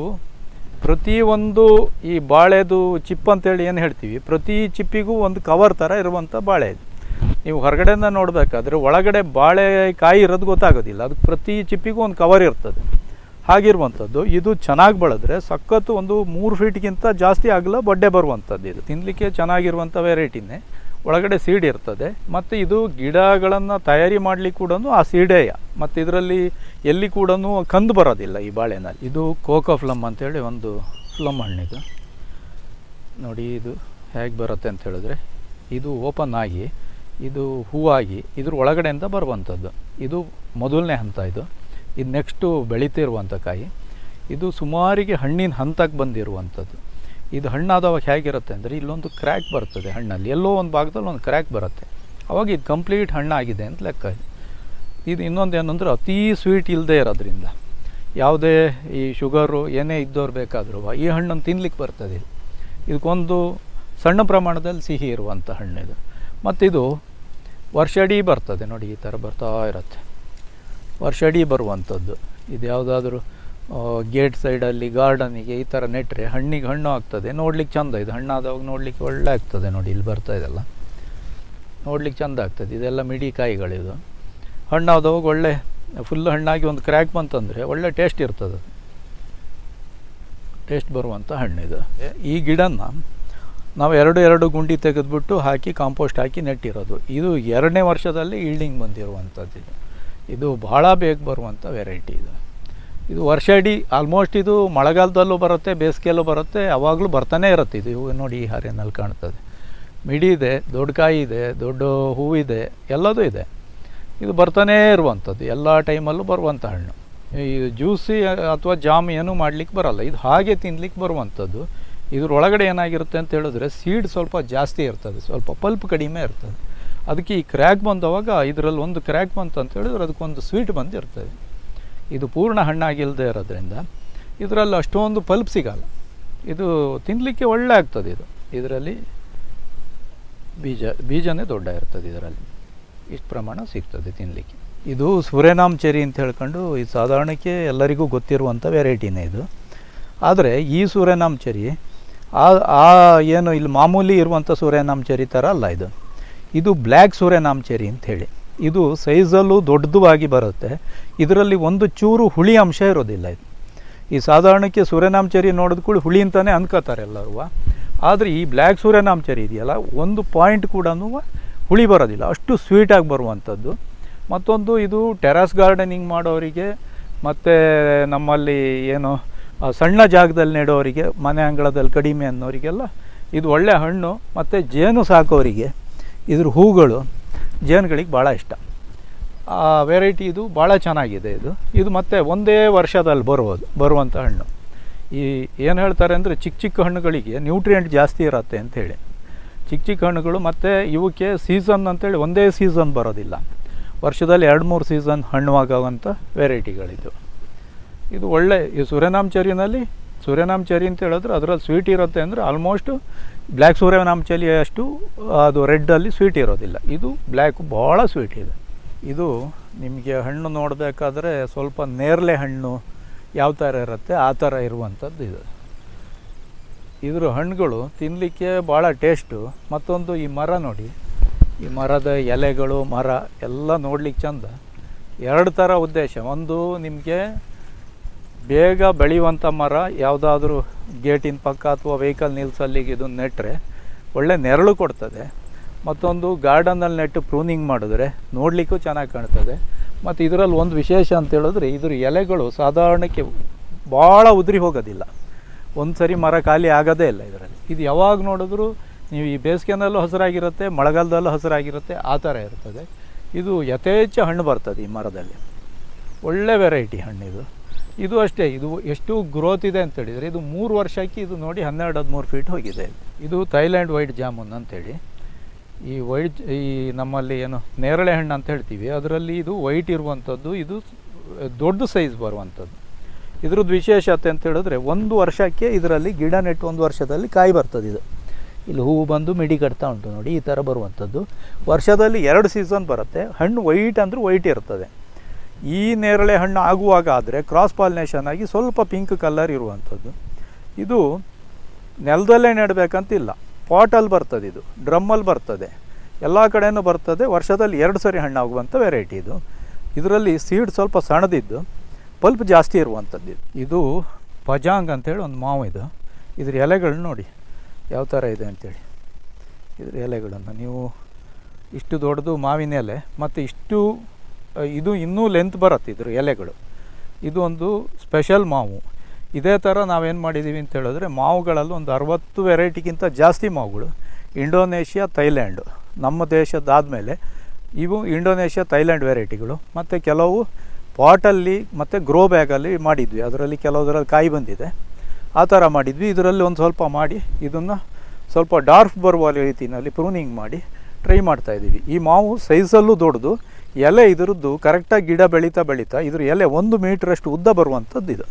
ಪ್ರತಿಯೊಂದು ಈ ಬಾಳೆದು ಚಿಪ್ ಅಂತೇಳಿ ಏನು ಹೇಳ್ತೀವಿ, ಪ್ರತಿ ಚಿಪ್ಪಿಗೂ ಒಂದು ಕವರ್ ಥರ ಇರುವಂಥ ಬಾಳೆ ಇದು. ನೀವು ಹೊರಗಡೆಯಿಂದ ನೋಡಬೇಕಾದ್ರೆ ಒಳಗಡೆ ಬಾಳೆ ಕಾಯಿ ಇರೋದು ಗೊತ್ತಾಗೋದಿಲ್ಲ. ಅದಕ್ಕೆ ಪ್ರತಿ ಚಿಪ್ಪಿಗೂ ಒಂದು ಕವರ್ ಇರ್ತದೆ. ಹಾಗಿರುವಂಥದ್ದು ಇದು ಚೆನ್ನಾಗಿ ಬೆಳೆದ್ರೆ ಸಖತ್ತು ಒಂದು ಮೂರು ಫೀಟ್ಗಿಂತ ಜಾಸ್ತಿ ಆಗಲ್ಲ ಬಡ್ಡೆ ಬರುವಂಥದ್ದು ಇದು. ತಿನ್ನಲಿಕ್ಕೆ ಚೆನ್ನಾಗಿರುವಂಥ ವೆರೈಟಿನೇ ಒಳಗಡೆ ಸೀಡ್ ಇರ್ತದೆ. ಮತ್ತು ಇದು ಗಿಡಗಳನ್ನು ತಯಾರಿ ಮಾಡಲಿಕ್ಕೆ ಕೂಡ ಆ ಸೀಡೆಯ ಮತ್ತು ಇದರಲ್ಲಿ ಎಲ್ಲಿ ಕೂಡ ಕಂದು ಬರೋದಿಲ್ಲ ಈ ಬಾಳೆನಲ್ಲಿ. ಇದು ಕೋಕೋ ಫ್ಲಮ್ ಅಂತೇಳಿ ಒಂದು ಫ್ಲಮ್ ಹಣ್ಣಿದು. ನೋಡಿ ಇದು ಹೇಗೆ ಬರುತ್ತೆ ಅಂತ ಹೇಳಿದ್ರೆ, ಇದು ಓಪನ್ ಆಗಿ, ಇದು ಹೂವಾಗಿ, ಇದ್ರ ಒಳಗಡೆಯಿಂದ ಬರುವಂಥದ್ದು. ಇದು ಮೊದಲನೇ ಹಂತ ಇದು. ಇದು ನೆಕ್ಸ್ಟು ಬೆಳೀತಿರುವಂಥ ಕಾಯಿ. ಇದು ಸುಮಾರಿಗೆ ಹಣ್ಣಿನ ಹಂತಕ್ಕೆ ಬಂದಿರುವಂಥದ್ದು. ಇದು ಹಣ್ಣಾದವಾಗ ಹೇಗಿರುತ್ತೆ ಅಂದರೆ ಇಲ್ಲೊಂದು ಕ್ರ್ಯಾಕ್ ಬರ್ತದೆ ಹಣ್ಣಲ್ಲಿ. ಎಲ್ಲೋ ಒಂದು ಭಾಗದಲ್ಲಿ ಒಂದು ಕ್ರ್ಯಾಕ್ ಬರುತ್ತೆ. ಅವಾಗ ಇದು ಕಂಪ್ಲೀಟ್ ಹಣ್ಣಾಗಿದೆ ಅಂತ ಲೆಕ್ಕ. ಇದು ಇದು ಇನ್ನೊಂದು ಏನಂದ್ರೆ ಅತೀ ಸ್ವೀಟ್ ಇಲ್ಲದೆ ಇರೋದ್ರಿಂದ. ಯಾವುದೇ ಈ ಶುಗರು ಏನೇ ಇದ್ದವ್ರು ಬೇಕಾದರೂ ಈ ಹಣ್ಣನ್ನು ತಿನ್ಲಿಕ್ಕೆ ಬರ್ತದೆ ಇದು. ಇದಕ್ಕೊಂದು ಸಣ್ಣ ಪ್ರಮಾಣದಲ್ಲಿ ಸಿಹಿ ಇರುವಂಥ ಹಣ್ಣಿದು ಮತ್ತಿದು ವರ್ಷಡಿ ಬರ್ತದೆ ನೋಡಿ, ಈ ಥರ ಬರ್ತಾ ಇರುತ್ತೆ. ವರ್ಷಡಿ ಬರುವಂಥದ್ದು ಇದು ಯಾವುದಾದ್ರೂ ಗೇಟ್ ಸೈಡಲ್ಲಿ ಗಾರ್ಡನಿಗೆ ಈ ಥರ ನೆಟ್ಟರೆ ಹಣ್ಣಿಗೆ ಹಣ್ಣು ಆಗ್ತದೆ. ನೋಡ್ಲಿಕ್ಕೆ ಚಂದ ಇದು. ಹಣ್ಣಾದವಾಗ ನೋಡಲಿಕ್ಕೆ ಒಳ್ಳೆ ಆಗ್ತದೆ ನೋಡಿ. ಇಲ್ಲಿ ಬರ್ತಾ ಇದೆಲ್ಲ. ನೋಡ್ಲಿಕ್ಕೆ ಚಂದ ಆಗ್ತದೆ. ಇದೆಲ್ಲ ಮಿಡಿ ಕಾಯಿಗಳಿದು ಹಣ್ಣಾದವಾಗ ಒಳ್ಳೆ ಫುಲ್ ಹಣ್ಣಾಗಿ ಒಂದು ಕ್ರ್ಯಾಕ್ ಬಂತಂದರೆ ಒಳ್ಳೆ ಟೇಸ್ಟ್ ಇರ್ತದೆ ಟೇಸ್ಟ್ ಬರುವಂಥ ಹಣ್ಣಿದು ಈ ಗಿಡನ ನಾವು ಎರಡು ಎರಡು ಗುಂಡಿ ತೆಗೆದುಬಿಟ್ಟು ಹಾಕಿ ಕಾಂಪೋಸ್ಟ್ ಹಾಕಿ ನೆಟ್ಟಿರೋದು. ಇದು ಎರಡನೇ ವರ್ಷದಲ್ಲಿ ಈಲ್ಡಿಂಗ್ ಬಂದಿರುವಂಥದ್ದು ಇದು. ಬಹಳ ಬೇಗ ಬರುವಂಥ ವೆರೈಟಿ ಇದು. ಇದು ವರ್ಷ ಇಡೀ ಆಲ್ಮೋಸ್ಟ್ ಇದು ಮಳೆಗಾಲದಲ್ಲೂ ಬರುತ್ತೆ, ಬೇಸಿಗೆಯಲ್ಲೂ ಬರುತ್ತೆ ಯಾವಾಗಲೂ ಬರ್ತಾನೆ ಇರುತ್ತೆ ಇದು. ಹೂವು ನೋಡಿ ಈ ಹಾರಿನಲ್ಲಿ ಕಾಣ್ತದೆ. ಮಿಡಿ ಇದೆ, ದೊಡ್ಡ ಕಾಯಿ ಇದೆ, ದೊಡ್ಡ ಹೂವಿದೆ ಎಲ್ಲದೂ ಇದೆ. ಇದು ಬರ್ತಾನೇ ಇರುವಂಥದ್ದು, ಎಲ್ಲ ಟೈಮಲ್ಲೂ ಬರುವಂಥ ಹಣ್ಣು. ಈ ಜ್ಯೂಸಿ ಅಥವಾ ಜಾಮ್ ಏನೂ ಮಾಡಲಿಕ್ಕೆ ಬರಲ್ಲ. ಇದು ಹಾಗೆ ತಿನ್ಲಿಕ್ಕೆ ಬರುವಂಥದ್ದು. ಇದರೊಳಗಡೆ ಏನಾಗಿರುತ್ತೆ ಅಂತ ಹೇಳಿದ್ರೆ ಸೀಡ್ ಸ್ವಲ್ಪ ಜಾಸ್ತಿ ಇರ್ತದೆ, ಸ್ವಲ್ಪ ಪಲ್ಪ್ ಕಡಿಮೆ ಇರ್ತದೆ. ಅದಕ್ಕೆ ಈ ಕ್ರ್ಯಾಕ್ ಬಂದವಾಗ ಇದರಲ್ಲಿ ಒಂದು ಕ್ರ್ಯಾಕ್ ಬಂತು ಅಂತ ಹೇಳಿದ್ರೆ ಅದಕ್ಕೊಂದು ಸ್ವೀಟ್ ಬಂದಿರ್ತದೆ. ಇದು ಪೂರ್ಣ ಹಣ್ಣಾಗಿಲ್ಲದೆ ಇರೋದ್ರಿಂದ ಇದರಲ್ಲಿ ಅಷ್ಟೊಂದು ಪಲ್ಪ್ ಸಿಗಲ್ಲ. ಇದು ತಿನ್ನಲಿಕ್ಕೆ ಒಳ್ಳೆ ಆಗ್ತದೆ ಇದು. ಇದರಲ್ಲಿ ಬೀಜ, ಬೀಜನೇ ದೊಡ್ಡ ಇರ್ತದೆ ಇದರಲ್ಲಿ. ಇಷ್ಟು ಪ್ರಮಾಣ ಸಿಗ್ತದೆ ತಿನ್ನಲಿಕ್ಕೆ ಇದು ಸೂರ್ಯನಾಮ್ ಚೆರಿ ಅಂತ ಹೇಳ್ಕೊಂಡು ಇದು ಸಾಧಾರಣಕ್ಕೆ ಎಲ್ಲರಿಗೂ ಗೊತ್ತಿರುವಂಥ ವೆರೈಟಿನೇ ಇದು. ಆದರೆ ಈ ಸೂರ್ಯನಾಮ್ ಚೆರಿ, ಆ ಆ ಏನು ಇಲ್ಲಿ ಮಾಮೂಲಿ ಇರುವಂಥ ಸೂರ್ಯನಾಮ್ ಚೆರಿ ಥರ ಅಲ್ಲ ಇದು. ಇದು ಬ್ಲ್ಯಾಕ್ ಸೂರ್ಯನಾಮ್ ಚೆರಿ ಅಂತ ಹೇಳಿ. ಇದು ಸೈಜಲ್ಲೂ ದೊಡ್ಡದು ಆಗಿ ಬರುತ್ತೆ. ಇದರಲ್ಲಿ ಒಂದು ಚೂರು ಹುಳಿ ಅಂಶ ಇರೋದಿಲ್ಲ ಇದು. ಈ ಸಾಧಾರಣಕ್ಕೆ ಸೂರ್ಯನಾಮಚರಿ ನೋಡಿದ ಕೂಡ ಹುಳಿ ಅಂತಲೇ ಅನ್ಕೋತಾರೆ ಎಲ್ಲರೂ. ಆದರೆ ಈ ಬ್ಲ್ಯಾಕ್ ಸೂರ್ಯನಾಮಚರಿ ಇದೆಯಲ್ಲ, ಒಂದು ಪಾಯಿಂಟ್ ಕೂಡ ಹುಳಿ ಬರೋದಿಲ್ಲ. ಅಷ್ಟು ಸ್ವೀಟಾಗಿ ಬರುವಂಥದ್ದು. ಮತ್ತೊಂದು ಇದು ಟೆರಾಸ್ ಗಾರ್ಡನಿಂಗ್ ಮಾಡೋರಿಗೆ, ಮತ್ತು ನಮ್ಮಲ್ಲಿ ಏನು ಸಣ್ಣ ಜಾಗದಲ್ಲಿ ನೆಡೋರಿಗೆ, ಮನೆ ಅಂಗಳದಲ್ಲಿ ಕಡಿಮೆ ಅನ್ನೋರಿಗೆಲ್ಲ ಇದು ಒಳ್ಳೆ ಹಣ್ಣು, ಮತ್ತು ಜೇನು ಸಾಕೋರಿಗೆ, ಇದ್ರ ಹೂಗಳು ಜೇನುಗಳಿಗೆ ಭಾಳ ಇಷ್ಟ. ಆ ವೆರೈಟಿ ಇದು ಭಾಳ ಚೆನ್ನಾಗಿದೆ ಇದು. ಇದು ಮತ್ತೆ ಒಂದೇ ವರ್ಷದಲ್ಲಿ ಬರುವುದು, ಬರುವಂಥ ಹಣ್ಣು. ಈ ಏನು ಹೇಳ್ತಾರೆ ಅಂದರೆ ಚಿಕ್ಕ ಚಿಕ್ಕ ಹಣ್ಣುಗಳಿಗೆ ನ್ಯೂಟ್ರಿಯೆಂಟ್ ಜಾಸ್ತಿ ಇರತ್ತೆ ಅಂಥೇಳಿ ಚಿಕ್ಕ ಚಿಕ್ಕ ಹಣ್ಣುಗಳು ಮತ್ತು ಇವಕ್ಕೆ ಸೀಸನ್ ಅಂತೇಳಿ ಒಂದೇ ಸೀಸನ್ ಬರೋದಿಲ್ಲ. ವರ್ಷದಲ್ಲಿ ಎರಡು ಮೂರು ಸೀಸನ್ ಹಣ್ಣು ಆಗೋವಂಥ ವೆರೈಟಿಗಳಿದು ಇದು ಒಳ್ಳೆ, ಈ ಸೂರ್ಯನಾಮ್ ಚೆರಿನಲ್ಲಿ ಸೂರ್ಯನಾಮ್ ಚೆರಿ ಅಂತ ಹೇಳಿದ್ರೆ ಅದರಲ್ಲಿ ಸ್ವೀಟ್ ಇರುತ್ತೆ ಅಂದರೆ ಆಲ್ಮೋಸ್ಟ್ ಬ್ಲ್ಯಾಕ್ ಸೂರ್ಯನಾಮ್ ಚೆರಿ ಅಷ್ಟು, ಅದು ರೆಡ್ಡಲ್ಲಿ ಸ್ವೀಟ್ ಇರೋದಿಲ್ಲ. ಇದು ಬ್ಲ್ಯಾಕ್ ಭಾಳ ಸ್ವೀಟ್ ಇದೆ. ಇದು ನಿಮಗೆ ಹಣ್ಣು ನೋಡಬೇಕಾದ್ರೆ ಸ್ವಲ್ಪ ನೇರಳೆ ಹಣ್ಣು ಯಾವ ಥರ ಇರುತ್ತೆ, ಆ ಥರ ಇರುವಂಥದ್ದು ಇದು. ಇದ್ರ ಹಣ್ಣುಗಳು ತಿನ್ನಲಿಕ್ಕೆ ಭಾಳ ಟೇಸ್ಟು ಮತ್ತೊಂದು ಈ ಮರ ನೋಡಿ. ಈ ಮರದ ಎಲೆಗಳು, ಮರ ಎಲ್ಲ ನೋಡ್ಲಿಕ್ಕೆ ಚಂದ. ಎರಡು ಥರ ಉದ್ದೇಶ. ಒಂದು ನಿಮಗೆ ಬೇಗ ಬೆಳೆಯುವಂಥ ಮರ ಯಾವುದಾದ್ರೂ ಗೇಟಿನ ಪಕ್ಕ ಅಥವಾ ವೆಹಿಕಲ್ ನಿಲ್ಸಲ್ಲಿಗೆ ಇದು ನೆಟ್ಟರೆ ಒಳ್ಳೆ ನೆರಳು ಕೊಡ್ತದೆ. ಮತ್ತೊಂದು ಗಾರ್ಡನಲ್ಲಿ ನೆಟ್ಟು ಪ್ರೂನಿಂಗ್ ಮಾಡಿದ್ರೆ ನೋಡಲಿಕ್ಕೂ ಚೆನ್ನಾಗಿ ಕಾಣ್ತದೆ. ಮತ್ತು ಇದರಲ್ಲಿ ಒಂದು ವಿಶೇಷ ಅಂತ ಹೇಳಿದ್ರೆ ಇದ್ರ ಎಲೆಗಳು ಸಾಧಾರಣಕ್ಕೆ ಭಾಳ ಉದುರಿ ಹೋಗೋದಿಲ್ಲ. ಒಂದು ಸರಿ ಮರ ಖಾಲಿ ಆಗೋದೇ ಇಲ್ಲ ಇದರಲ್ಲಿ. ಇದು ಯಾವಾಗ ನೋಡಿದ್ರೂ ನೀವು ಈ ಬೇಸಿಗೆನಲ್ಲೂ ಹಸಿರಾಗಿರುತ್ತೆ, ಮಳೆಗಾಲದಲ್ಲೂ ಹಸಿರಾಗಿರುತ್ತೆ, ಆ ಥರ ಇರ್ತದೆ. ಇದು ಯಥೇಚ್ಛ ಹಣ್ಣು ಬರ್ತದೆ ಈ ಮರದಲ್ಲಿ. ಒಳ್ಳೆ ವೆರೈಟಿ ಹಣ್ಣಿದು. ಇದು ಅಷ್ಟೇ, ಇದು ಎಷ್ಟು ಗ್ರೋತ್ ಇದೆ ಅಂತ ಹೇಳಿದರೆ, ಇದು ಮೂರು ವರ್ಷಕ್ಕೆ ಇದು ನೋಡಿ ಹನ್ನೆರಡು, ಹದಿಮೂರು ಫೀಟ್ ಹೋಗಿದೆ. ಇದು ಥೈಲ್ಯಾಂಡ್ ವೈಟ್ ಜಾಮೂನ್ ಅಂತೇಳಿ. ಈ ವೈಟ್ ಈ ನಮ್ಮಲ್ಲಿ ಏನು ನೇರಳೆ ಹಣ್ಣು ಅಂತ ಹೇಳ್ತೀವಿ, ಅದರಲ್ಲಿ ಇದು ವೈಟ್ ಇರುವಂಥದ್ದು ಇದು ದೊಡ್ಡ ಸೈಜ್ ಬರುವಂಥದ್ದು ಇದ್ರದ್ದು ವಿಶೇಷತೆ ಅಂತ ಹೇಳಿದ್ರೆ, ಒಂದು ವರ್ಷಕ್ಕೆ ಇದರಲ್ಲಿ ಗಿಡ ನೆಟ್ಟು ಒಂದು ವರ್ಷದಲ್ಲಿ ಕಾಯಿ ಬರ್ತದೆ ಇದು. ಇಲ್ಲಿ ಹೂವು ಬಂದು ಮಿಡಿ ಕಟ್ತಾ ಉಂಟು ನೋಡಿ, ಈ ಥರ ಬರುವಂಥದ್ದು ವರ್ಷದಲ್ಲಿ ಎರಡು ಸೀಸನ್ ಬರುತ್ತೆ. ಹಣ್ಣು ವೈಟ್ ಅಂದರೂ ವೈಟ್ ಇರ್ತದೆ. ಈ ನೇರಳೆ ಹಣ್ಣು ಆಗುವಾಗ ಆದರೆ ಕ್ರಾಸ್ ಪಾಲಿನೇಷನ್ ಆಗಿ ಸ್ವಲ್ಪ ಪಿಂಕ್ ಕಲರ್ ಇರುವಂಥದ್ದು. ಇದು ನೆಲದಲ್ಲೇ ನೆಡಬೇಕಂತಿಲ್ಲ. ಪಾಟಲ್ಲಿ ಬರ್ತದೆ ಇದು. ಡ್ರಮ್ಮಲ್ಲಿ ಬರ್ತದೆ. ಎಲ್ಲ ಕಡೆಯೂ ಬರ್ತದೆ. ವರ್ಷದಲ್ಲಿ ಎರಡು ಸರಿ ಹಣ್ಣಾಗುವಂಥ ವೆರೈಟಿ ಇದು. ಇದರಲ್ಲಿ ಸೀಡ್ ಸ್ವಲ್ಪ ಸಣ್ಣದಿದ್ದು ಪಲ್ಪ್ ಜಾಸ್ತಿ ಇರುವಂಥದ್ದು ಇದು. ಪಜಾಂಗ್ ಅಂತೇಳಿ ಒಂದು ಮಾವು ಇದು. ಇದ್ರ ಎಲೆಗಳು ನೋಡಿ, ಯಾವ ಥರ ಇದೆ ಅಂತೇಳಿ. ಇದ್ರ ಎಲೆಗಳನ್ನು ನೀವು ಇಷ್ಟು ದೊಡ್ಡದು ಮಾವಿನ ಎಲೆ, ಮತ್ತು ಇಷ್ಟು ಇದು ಇನ್ನೂ ಲೆಂತ್ ಬರುತ್ತೆ ಇದ್ರ ಎಲೆಗಳು. ಇದು ಒಂದು ಸ್ಪೆಷಲ್ ಮಾವು. ಇದೇ ಥರ ನಾವೇನು ಮಾಡಿದ್ದೀವಿ ಅಂತ ಹೇಳಿದ್ರೆ ಮಾವುಗಳಲ್ಲಿ ಒಂದು ಅರವತ್ತು ವೆರೈಟಿಗಿಂತ ಜಾಸ್ತಿ ಮಾವುಗಳು. Indonesia, Thailand. ನಮ್ಮ ದೇಶದಾದಮೇಲೆ ಇವು ಇಂಡೋನೇಷ್ಯಾ, ಥೈಲ್ಯಾಂಡ್ ವೆರೈಟಿಗಳು ಮತ್ತು ಕೆಲವು ಪಾಟಲ್ಲಿ ಮತ್ತು ಗ್ರೋ ಬ್ಯಾಗಲ್ಲಿ ಮಾಡಿದ್ವಿ. ಅದರಲ್ಲಿ ಕೆಲವುದರಲ್ಲಿ ಕಾಯಿ ಬಂದಿದೆ. ಆ ಥರ ಮಾಡಿದ್ವಿ. ಇದರಲ್ಲಿ ಒಂದು ಸ್ವಲ್ಪ ಮಾಡಿ, ಇದನ್ನು ಸ್ವಲ್ಪ ಡಾರ್ಫ್ ಬರುವ ರೀತಿಯಲ್ಲಿ ಪ್ರೂನಿಂಗ್ ಮಾಡಿ ಟ್ರೈ ಮಾಡ್ತಾ ಇದ್ದೀವಿ ಈ ಮಾವು ಸೈಜಲ್ಲೂ ದೊಡ್ಡದು. ಎಲೆ ಇದರದ್ದು ಕರೆಕ್ಟಾಗಿ ಗಿಡ ಬೆಳೀತಾ ಬೆಳೀತಾ ಇದ್ರ ಎಲೆ ಒಂದು ಮೀಟ್ರಷ್ಟು ಉದ್ದ ಬರುವಂಥದ್ದು ಇದು.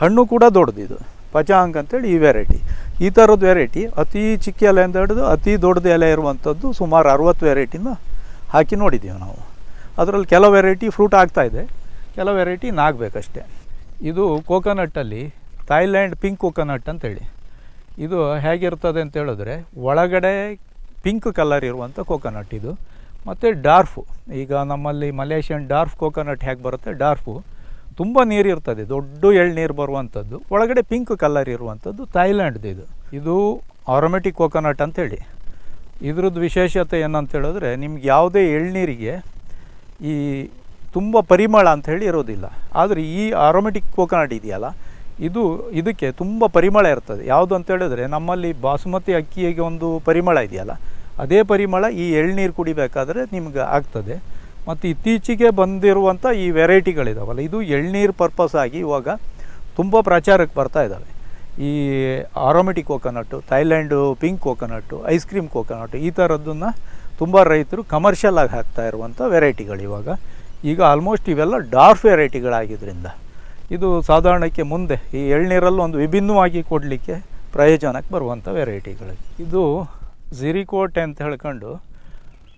ಹಣ್ಣು ಕೂಡ ದೊಡ್ಡದು ಇದು. ಪಚಾಂಗ್ ಅಂತೇಳಿ ಈ ವೆರೈಟಿ ಈ ಥರದ್ದು ವೆರೈಟಿ ಅತಿ ಚಿಕ್ಕ ಎಲೆ ಅಂತ ಹಿಡಿದು ಅತಿ ದೊಡ್ಡದು ಎಲೆ ಇರುವಂಥದ್ದು ಸುಮಾರು ಅರವತ್ತು ವೆರೈಟಿನ ಹಾಕಿ ನೋಡಿದ್ದೀವಿ ನಾವು. ಅದರಲ್ಲಿ ಕೆಲವು ವೆರೈಟಿ ಫ್ರೂಟ್ ಆಗ್ತಾ ಇದೆ. ಕೆಲವು ವೆರೈಟಿ ನಾಗಬೇಕಷ್ಟೆ. ಇದು ಕೋಕೋನಟ್ಟಲ್ಲಿ ಥೈಲ್ಯಾಂಡ್ ಪಿಂಕ್ ಕೋಕೋನಟ್ ಅಂತೇಳಿ. ಇದು ಹೇಗಿರ್ತದೆ ಅಂತ ಹೇಳಿದ್ರೆ ಒಳಗಡೆ ಪಿಂಕ್ ಕಲರ್ ಇರುವಂಥ ಕೋಕೋನಟ್ ಇದು. ಮತ್ತು ಡಾರ್ಫು. ಈಗ ನಮ್ಮಲ್ಲಿ ಮಲೇಷಿಯನ್ ಡಾರ್ಫ್ ಕೋಕೋನಟ್ ಹೇಗೆ ಬರುತ್ತೆ? ಡಾರ್ಫು ತುಂಬ ನೀರು ಇರ್ತದೆ ದೊಡ್ಡ ಎಳ್ನೀರು ಬರುವಂಥದ್ದು, ಒಳಗಡೆ ಪಿಂಕ್ ಕಲರ್ ಇರುವಂಥದ್ದು ಥೈಲ್ಯಾಂಡ್ದು ಇದು. ಇದು ಆರೋಮೆಟಿಕ್ ಕೋಕೋನಟ್ ಅಂತೇಳಿ ಇದ್ರದ್ದು ವಿಶೇಷತೆ ಏನಂತ ಹೇಳಿದ್ರೆ, ನಿಮ್ಗೆ ಯಾವುದೇ ಎಳ್ನೀರಿಗೆ ಈ ತುಂಬ ಪರಿಮಳ ಅಂತ ಹೇಳಿ ಇರೋದಿಲ್ಲ. ಆದರೆ ಈ ಆರೋಮೆಟಿಕ್ ಕೋಕೋನಟ್ ಇದೆಯಲ್ಲ, ಇದು ಇದಕ್ಕೆ ತುಂಬ ಪರಿಮಳ ಇರ್ತದೆ. ಯಾವುದು ಅಂತ ಹೇಳಿದ್ರೆ ನಮ್ಮಲ್ಲಿ ಬಾಸುಮತಿ ಅಕ್ಕಿಗೆ ಒಂದು ಪರಿಮಳ ಇದೆಯಲ್ಲ ಅದೇ ಪರಿಮಳ ಈ ಎಳ್ನೀರು ಕುಡಿಬೇಕಾದ್ರೆ ನಿಮ್ಗೆ ಆಗ್ತದೆ. ಮತ್ತು ಇತ್ತೀಚೆಗೆ ಬಂದಿರುವಂಥ ಈ ವೆರೈಟಿಗಳಿದಾವಲ್ಲ, ಇದು ಎಳ್ನೀರು ಪರ್ಪಸ್ ಆಗಿ ಇವಾಗ ತುಂಬ ಪ್ರಚಾರಕ್ಕೆ ಬರ್ತಾ ಇದ್ದಾವೆ ಈ aromatic coconut Thailand pink coconut ice cream coconut ಈ ಥರದ್ದನ್ನು ತುಂಬ ರೈತರು ಕಮರ್ಷಿಯಲ್ ಆಗಿ ಹಾಕ್ತಾ ಇರುವಂಥ ವೆರೈಟಿಗಳು ಇವಾಗ. ಈಗ ಆಲ್ಮೋಸ್ಟ್ ಇವೆಲ್ಲ ಡಾರ್ಫ್ ವೆರೈಟಿಗಳಾಗಿದ್ದರಿಂದ ಇದು ಸಾಧಾರಣಕ್ಕೆ ಮುಂದೆ ಈ ಎಳ್ನೀರಲ್ಲಿ ಒಂದು ವಿಭಿನ್ನವಾಗಿ ಕೊಡಲಿಕ್ಕೆ ಪ್ರಯೋಜನಕ್ಕೆ ಬರುವಂಥ ವೆರೈಟಿಗಳು. ಇದು ಜಿರಿಕೋಟೆ ಅಂತ ಹೇಳ್ಕೊಂಡು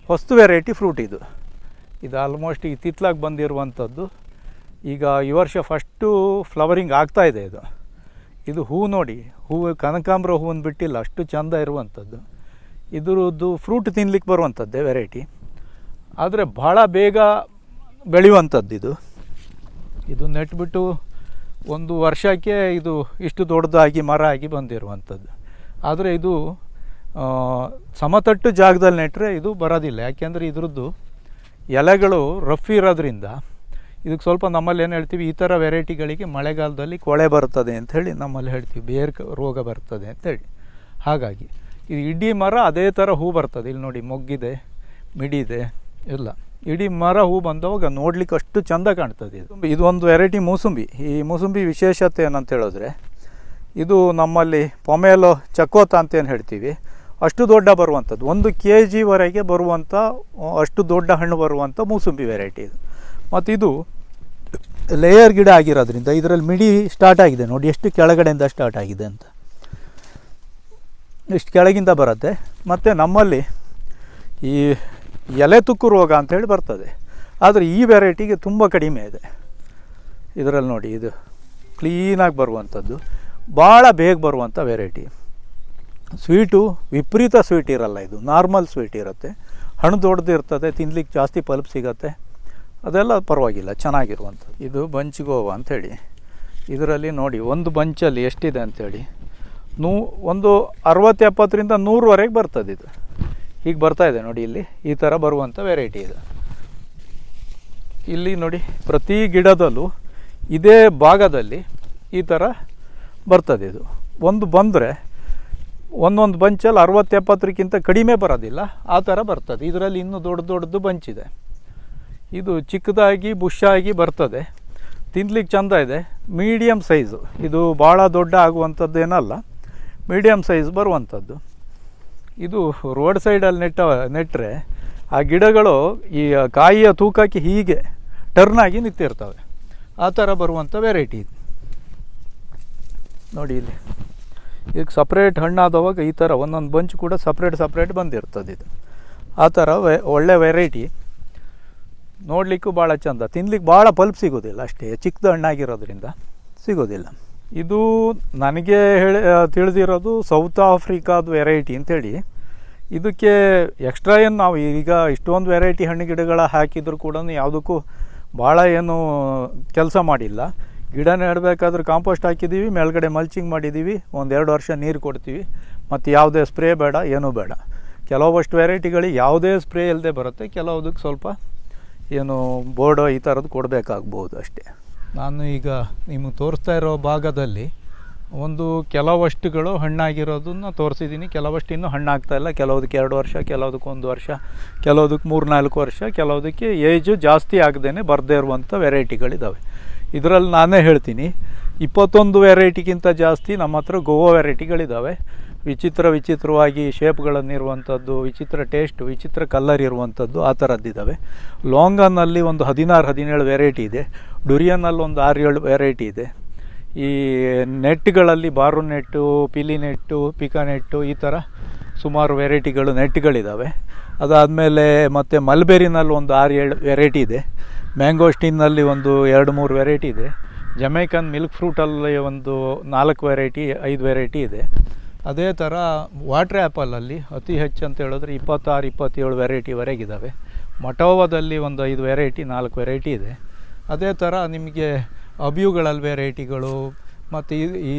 ಹೊಸ್ತು ವೆರೈಟಿ ಫ್ರೂಟ್ ಇದು. ಇದು ಆಲ್ಮೋಸ್ಟ್ ಇತ್ತಿತ್ತಲಾಗಿ ಬಂದಿರುವಂಥದ್ದು. ಈಗ ಈ ವರ್ಷ ಫಸ್ಟು ಫ್ಲವರಿಂಗ್ ಇದೆ ಇದು. ಇದು ಹೂ ನೋಡಿ ಹೂವು ಕನಕಾಂಬ್ರ ಹೂವನ್ನು ಬಿಟ್ಟಿಲ್ಲ, ಅಷ್ಟು ಚಂದ ಇರುವಂಥದ್ದು. ಇದರದ್ದು ಫ್ರೂಟ್ ತಿನ್ಲಿಕ್ಕೆ ಬರುವಂಥದ್ದೇ ವೆರೈಟಿ. ಆದರೆ ಭಾಳ ಬೇಗ ಬೆಳೆಯುವಂಥದ್ದು ಇದು. ಇದು ನೆಟ್ಬಿಟ್ಟು ಒಂದು ವರ್ಷಕ್ಕೆ ಇದು ಇಷ್ಟು ದೊಡ್ಡದಾಗಿ ಮರ ಆಗಿ ಬಂದಿರುವಂಥದ್ದು. ಆದರೆ ಇದು ಸಮತಟ್ಟು ಜಾಗದಲ್ಲಿ ನೆಟ್ಟರೆ ಇದು ಬರೋದಿಲ್ಲ. ಯಾಕೆಂದರೆ ಇದ್ರದ್ದು ಎಲೆಗಳು ರಫ್ ಇರೋದ್ರಿಂದ ಇದಕ್ಕೆ ಸ್ವಲ್ಪ ನಮ್ಮಲ್ಲಿ ಏನು ಹೇಳ್ತೀವಿ, ಈ ಥರ ವೆರೈಟಿಗಳಿಗೆ ಮಳೆಗಾಲದಲ್ಲಿ ಕೊಳೆ ಬರ್ತದೆ ಅಂಥೇಳಿ ನಮ್ಮಲ್ಲಿ ಹೇಳ್ತೀವಿ. ಬೇರ್ ರೋಗ ಬರ್ತದೆ ಅಂಥೇಳಿ ಹಾಗಾಗಿ ಇದು ಇಡೀ ಮರ ಅದೇ ಥರ ಹೂ ಬರ್ತದೆ. ಇಲ್ಲಿ ನೋಡಿ ಮೊಗ್ಗಿದೆ, ಮಿಡಿದೆ, ಎಲ್ಲ. ಇಡೀ ಮರ ಹೂ ಬಂದವಾಗ ನೋಡ್ಲಿಕ್ಕೆ ಅಷ್ಟು ಚಂದ ಕಾಣ್ತದೆ ಇದು ಒಂದು ವೆರೈಟಿ ಮೂಸುಂಬಿ. ಈ ಮೂಸುಂಬಿ ವಿಶೇಷತೆ ಏನಂತ ಹೇಳಿದ್ರೆ, ಇದು ನಮ್ಮಲ್ಲಿ ಪೊಮೇಲೋ ಚಕೋತ ಅಂತ ಏನು ಹೇಳ್ತೀವಿ. ಅಷ್ಟು ದೊಡ್ಡ ಬರುವಂಥದ್ದು. ಒಂದು ಕೆ ಜಿವರೆಗೆ ಬರುವಂಥ, ಅಷ್ಟು ದೊಡ್ಡ ಹಣ್ಣು ಬರುವಂಥ ಮೂಸುಂಬಿ ವೆರೈಟಿ ಇದು. ಮತ್ತು ಇದು ಲೇಯರ್ ಗಿಡ ಆಗಿರೋದ್ರಿಂದ ಇದರಲ್ಲಿ ಮಿಡಿ ಸ್ಟಾರ್ಟ್ ಆಗಿದೆ. ನೋಡಿ ಎಷ್ಟು ಕೆಳಗಡೆಯಿಂದ ಸ್ಟಾರ್ಟ್ ಆಗಿದೆ ಅಂತ. ಇಷ್ಟು ಕೆಳಗಿಂದ ಬರುತ್ತೆ. ಮತ್ತು ನಮ್ಮಲ್ಲಿ ಈ ಎಲೆ ತುಕ್ಕು ರೋಗ ಅಂತೇಳಿ ಬರ್ತದೆ. ಆದರೆ ಈ ವೆರೈಟಿಗೆ ತುಂಬ ಕಡಿಮೆ ಇದೆ. ಇದರಲ್ಲಿ ನೋಡಿ ಇದು ಕ್ಲೀನಾಗಿ ಬರುವಂಥದ್ದು. ಭಾಳ ಬೇಗ ಬರುವಂಥ ವೆರೈಟಿ ಸ್ವೀಟು ವಿಪರೀತ ಸ್ವೀಟ್ ಇರಲ್ಲ ಇದು. ನಾರ್ಮಲ್ ಸ್ವೀಟ್ ಇರುತ್ತೆ. ಹಣ್ಣು ದೊಡ್ಡದು ಇರ್ತದೆ, ತಿನ್ಲಿಕ್ಕೆ ಜಾಸ್ತಿ ಪಲ್ಪ್ ಸಿಗತ್ತೆ. ಅದೆಲ್ಲ ಪರವಾಗಿಲ್ಲ, ಚೆನ್ನಾಗಿರುವಂಥದ್ದು. ಇದು ಬಂಚ್ ಗೋವಾ ಅಂಥೇಳಿ. ಇದರಲ್ಲಿ ನೋಡಿ, ಒಂದು ಬಂಚಲ್ಲಿ ಎಷ್ಟಿದೆ ಅಂಥೇಳಿ. ನೂ, ಒಂದು ಅರವತ್ತು ಎಪ್ಪತ್ತರಿಂದ ನೂರವರೆಗೆ ಬರ್ತದೆ ಇದು. ಹೀಗೆ ಬರ್ತಾ ಇದೆ ನೋಡಿ ಇಲ್ಲಿ. ಈ ಥರ ಬರುವಂಥ ವೆರೈಟಿ ಇದು. ಇಲ್ಲಿ ನೋಡಿ, ಪ್ರತಿ ಗಿಡದಲ್ಲೂ ಇದೇ ಭಾಗದಲ್ಲಿ ಈ ಥರ ಬರ್ತದೆ ಇದು. ಒಂದು ಬಂದರೆ ಒಂದೊಂದು ಬಂಚಲ್ಲಿ ಅರವತ್ತು ಎಪ್ಪತ್ತಕ್ಕಿಂತ ಕಡಿಮೆ ಬರೋದಿಲ್ಲ. ಆ ಥರ ಬರ್ತದೆ. ಇದರಲ್ಲಿ ಇನ್ನೂ ದೊಡ್ಡ ದೊಡ್ಡದು ಬಂಚಿದೆ ಇದು. ಚಿಕ್ಕದಾಗಿ, ಬುಷ್ಷಾಗಿ ಬರ್ತದೆ. ತಿನ್ಲಿಕ್ಕೆ ಚಂದ ಇದೆ. ಮೀಡಿಯಮ್ ಸೈಜು ಇದು ಭಾಳ ದೊಡ್ಡ ಆಗುವಂಥದ್ದೇನಲ್ಲ ಮೀಡಿಯಮ್ ಸೈಜ್ ಬರುವಂಥದ್ದು. ಇದು ರೋಡ್ ಸೈಡಲ್ಲಿ ನೆಟ್ಟ ನೆಟ್ಟರೆ ಆ ಗಿಡಗಳು ಈ ಕಾಯಿಯ ತೂಕಕ್ಕೆ ಹೀಗೆ ಟರ್ನ್ ಆಗಿ ನಿಂತಿರ್ತವೆ. ಆ ಥರ ಬರುವಂಥ ವೆರೈಟಿ ಇದು. ನೋಡಿ ಇಲ್ಲಿ. ಈಗ ಸಪ್ರೇಟ್ ಹಣ್ಣಾದವಾಗ ಈ ಥರ ಒಂದೊಂದು ಬಂಚ್ ಕೂಡ ಸಪ್ರೇಟ್ ಸಪ್ರೇಟ್ ಬಂದಿರ್ತದೆ ಇದು. ಆ ಥರ ವೆ, ಒಳ್ಳೆ ವೆರೈಟಿ ನೋಡಲಿಕ್ಕೂ ಭಾಳ ಚಂದ. ತಿನ್ಲಿಕ್ಕೆ ಭಾಳ ಪಲ್ಪ್ ಸಿಗೋದಿಲ್ಲ ಅಷ್ಟೇ. ಚಿಕ್ಕದು ಹಣ್ಣಾಗಿರೋದ್ರಿಂದ ಸಿಗೋದಿಲ್ಲ. ಇದು ನನಗೆ ಹೇಳಿ ತಿಳಿದಿರೋದು ಸೌತ್ ಆಫ್ರಿಕಾದ ವೆರೈಟಿ ಅಂತೇಳಿ. ಇದಕ್ಕೆ ಎಕ್ಸ್ಟ್ರಾ ಏನು ನಾವು ಈಗ ಇಷ್ಟೊಂದು ವೆರೈಟಿ ಹಣ್ಣು ಗಿಡಗಳ ಹಾಕಿದ್ರು ಕೂಡ ಯಾವುದಕ್ಕೂ ಭಾಳ ಏನು ಕೆಲಸ ಮಾಡಿಲ್ಲ. ಗಿಡ ನೆಡಬೇಕಾದ್ರೆ ಕಾಂಪೋಸ್ಟ್ ಹಾಕಿದ್ದೀವಿ, ಮೇಲ್ಗಡೆ ಮಲ್ಚಿಂಗ್ ಮಾಡಿದ್ದೀವಿ, ಒಂದೆರಡು ವರ್ಷ ನೀರು ಕೊಡ್ತೀವಿ. ಮತ್ತು ಯಾವುದೇ ಸ್ಪ್ರೇ ಬೇಡ, ಏನೂ ಬೇಡ. ಕೆಲವಷ್ಟು ವೆರೈಟಿಗಳಿಗೆ ಯಾವುದೇ ಸ್ಪ್ರೇ ಇಲ್ಲದೆ ಬರುತ್ತೆ, ಕೆಲವುದಕ್ಕೆ ಸ್ವಲ್ಪ ಏನು ಬೋರ್ಡೋ ಈ ಥರದ್ದು ಕೊಡಬೇಕಾಗ್ಬೋದು ಅಷ್ಟೇ. ನಾನು ಈಗ ನಿಮಗೆ ತೋರಿಸ್ತಾ ಇರೋ ಭಾಗದಲ್ಲಿ ಒಂದು ಕೆಲವಷ್ಟುಗಳು ಹಣ್ಣಾಗಿರೋದನ್ನ ತೋರಿಸಿದ್ದೀನಿ. ಕೆಲವಷ್ಟು ಇನ್ನೂ ಹಣ್ಣಾಗ್ತಾ ಇಲ್ಲ. ಕೆಲವುದಕ್ಕೆ ಎರಡು ವರ್ಷ, ಕೆಲವುದಕ್ಕೆ ಒಂದು ವರ್ಷ, ಕೆಲವುದಕ್ಕೆ ಮೂರು ನಾಲ್ಕು ವರ್ಷ, ಕೆಲವುದಕ್ಕೆ ಏಜು ಜಾಸ್ತಿ ಆಗದೇ ಬರದೇ ಇರುವಂಥ ವೆರೈಟಿಗಳಿದ್ದಾವೆ ಇದರಲ್ಲಿ ನಾನೇ ಹೇಳ್ತೀನಿ. ಇಪ್ಪತ್ತೊಂದು ವೆರೈಟಿಗಿಂತ ಜಾಸ್ತಿ ನಮ್ಮ ಹತ್ರ ಗೋವಾ ವೆರೈಟಿಗಳಿದ್ದಾವೆ ವಿಚಿತ್ರ ವಿಚಿತ್ರವಾಗಿ ಶೇಪ್ಗಳನ್ನಿರುವಂಥದ್ದು, ವಿಚಿತ್ರ ಟೇಸ್ಟ್ ವಿಚಿತ್ರ ಕಲ್ಲರ್ ಇರುವಂಥದ್ದು ಆ ಥರದ್ದಿದ್ದಾವೆ ಲಾಂಗನ್ನಲ್ಲಿ ಒಂದು ಹದಿನಾರು, ಹದಿನೇಳು ವೆರೈಟಿ ಇದೆ. ಡುರಿಯನ್ನಲ್ಲಿ ಒಂದು ಆರು ಏಳು ವೆರೈಟಿ ಇದೆ. ಈ ನೆಟ್ಗಳಲ್ಲಿ ಬಾರು ನೆಟ್ಟು, ಪಿಲಿ ನೆಟ್ಟು, ಪಿಕಾ ನೆಟ್ಟು ಈ ಥರ ಸುಮಾರು ವೆರೈಟಿಗಳು ನೆಟ್ಗಳಿದ್ದಾವೆ ಅದಾದಮೇಲೆ ಮತ್ತು ಮಲ್ಬೆರಿನಲ್ಲಿ ಒಂದು ಆರು ಏಳು ವೆರೈಟಿ ಇದೆ. ಮ್ಯಾಂಗೋಸ್ಟಿನ್ನಲ್ಲಿ ಒಂದು ಎರಡು, ಮೂರು ವೆರೈಟಿ ಇದೆ. ಜಮೈಕನ್ ಮಿಲ್ಕ್ ಫ್ರೂಟಲ್ಲಿ ಒಂದು ನಾಲ್ಕು ವೆರೈಟಿ ಐದು ವೆರೈಟಿ ಇದೆ. ಅದೇ ಥರ ವಾಟ್ರ್ ಆ್ಯಪಲಲ್ಲಿ ಅತಿ ಹೆಚ್ಚು ಅಂತ ಹೇಳಿದ್ರೆ ಇಪ್ಪತ್ತಾರು, ಇಪ್ಪತ್ತೇಳು ವೆರೈಟಿವರೆಗಿದ್ದಾವೆ ಮಟೋವದಲ್ಲಿ ಒಂದು ಐದು ವೆರೈಟಿ ನಾಲ್ಕು ವೆರೈಟಿ ಇದೆ. ಅದೇ ಥರ ನಿಮಗೆ ಅಬ್ಯೂಗಳಲ್ಲಿ ವೆರೈಟಿಗಳು ಮತ್ತು ಈ ಈ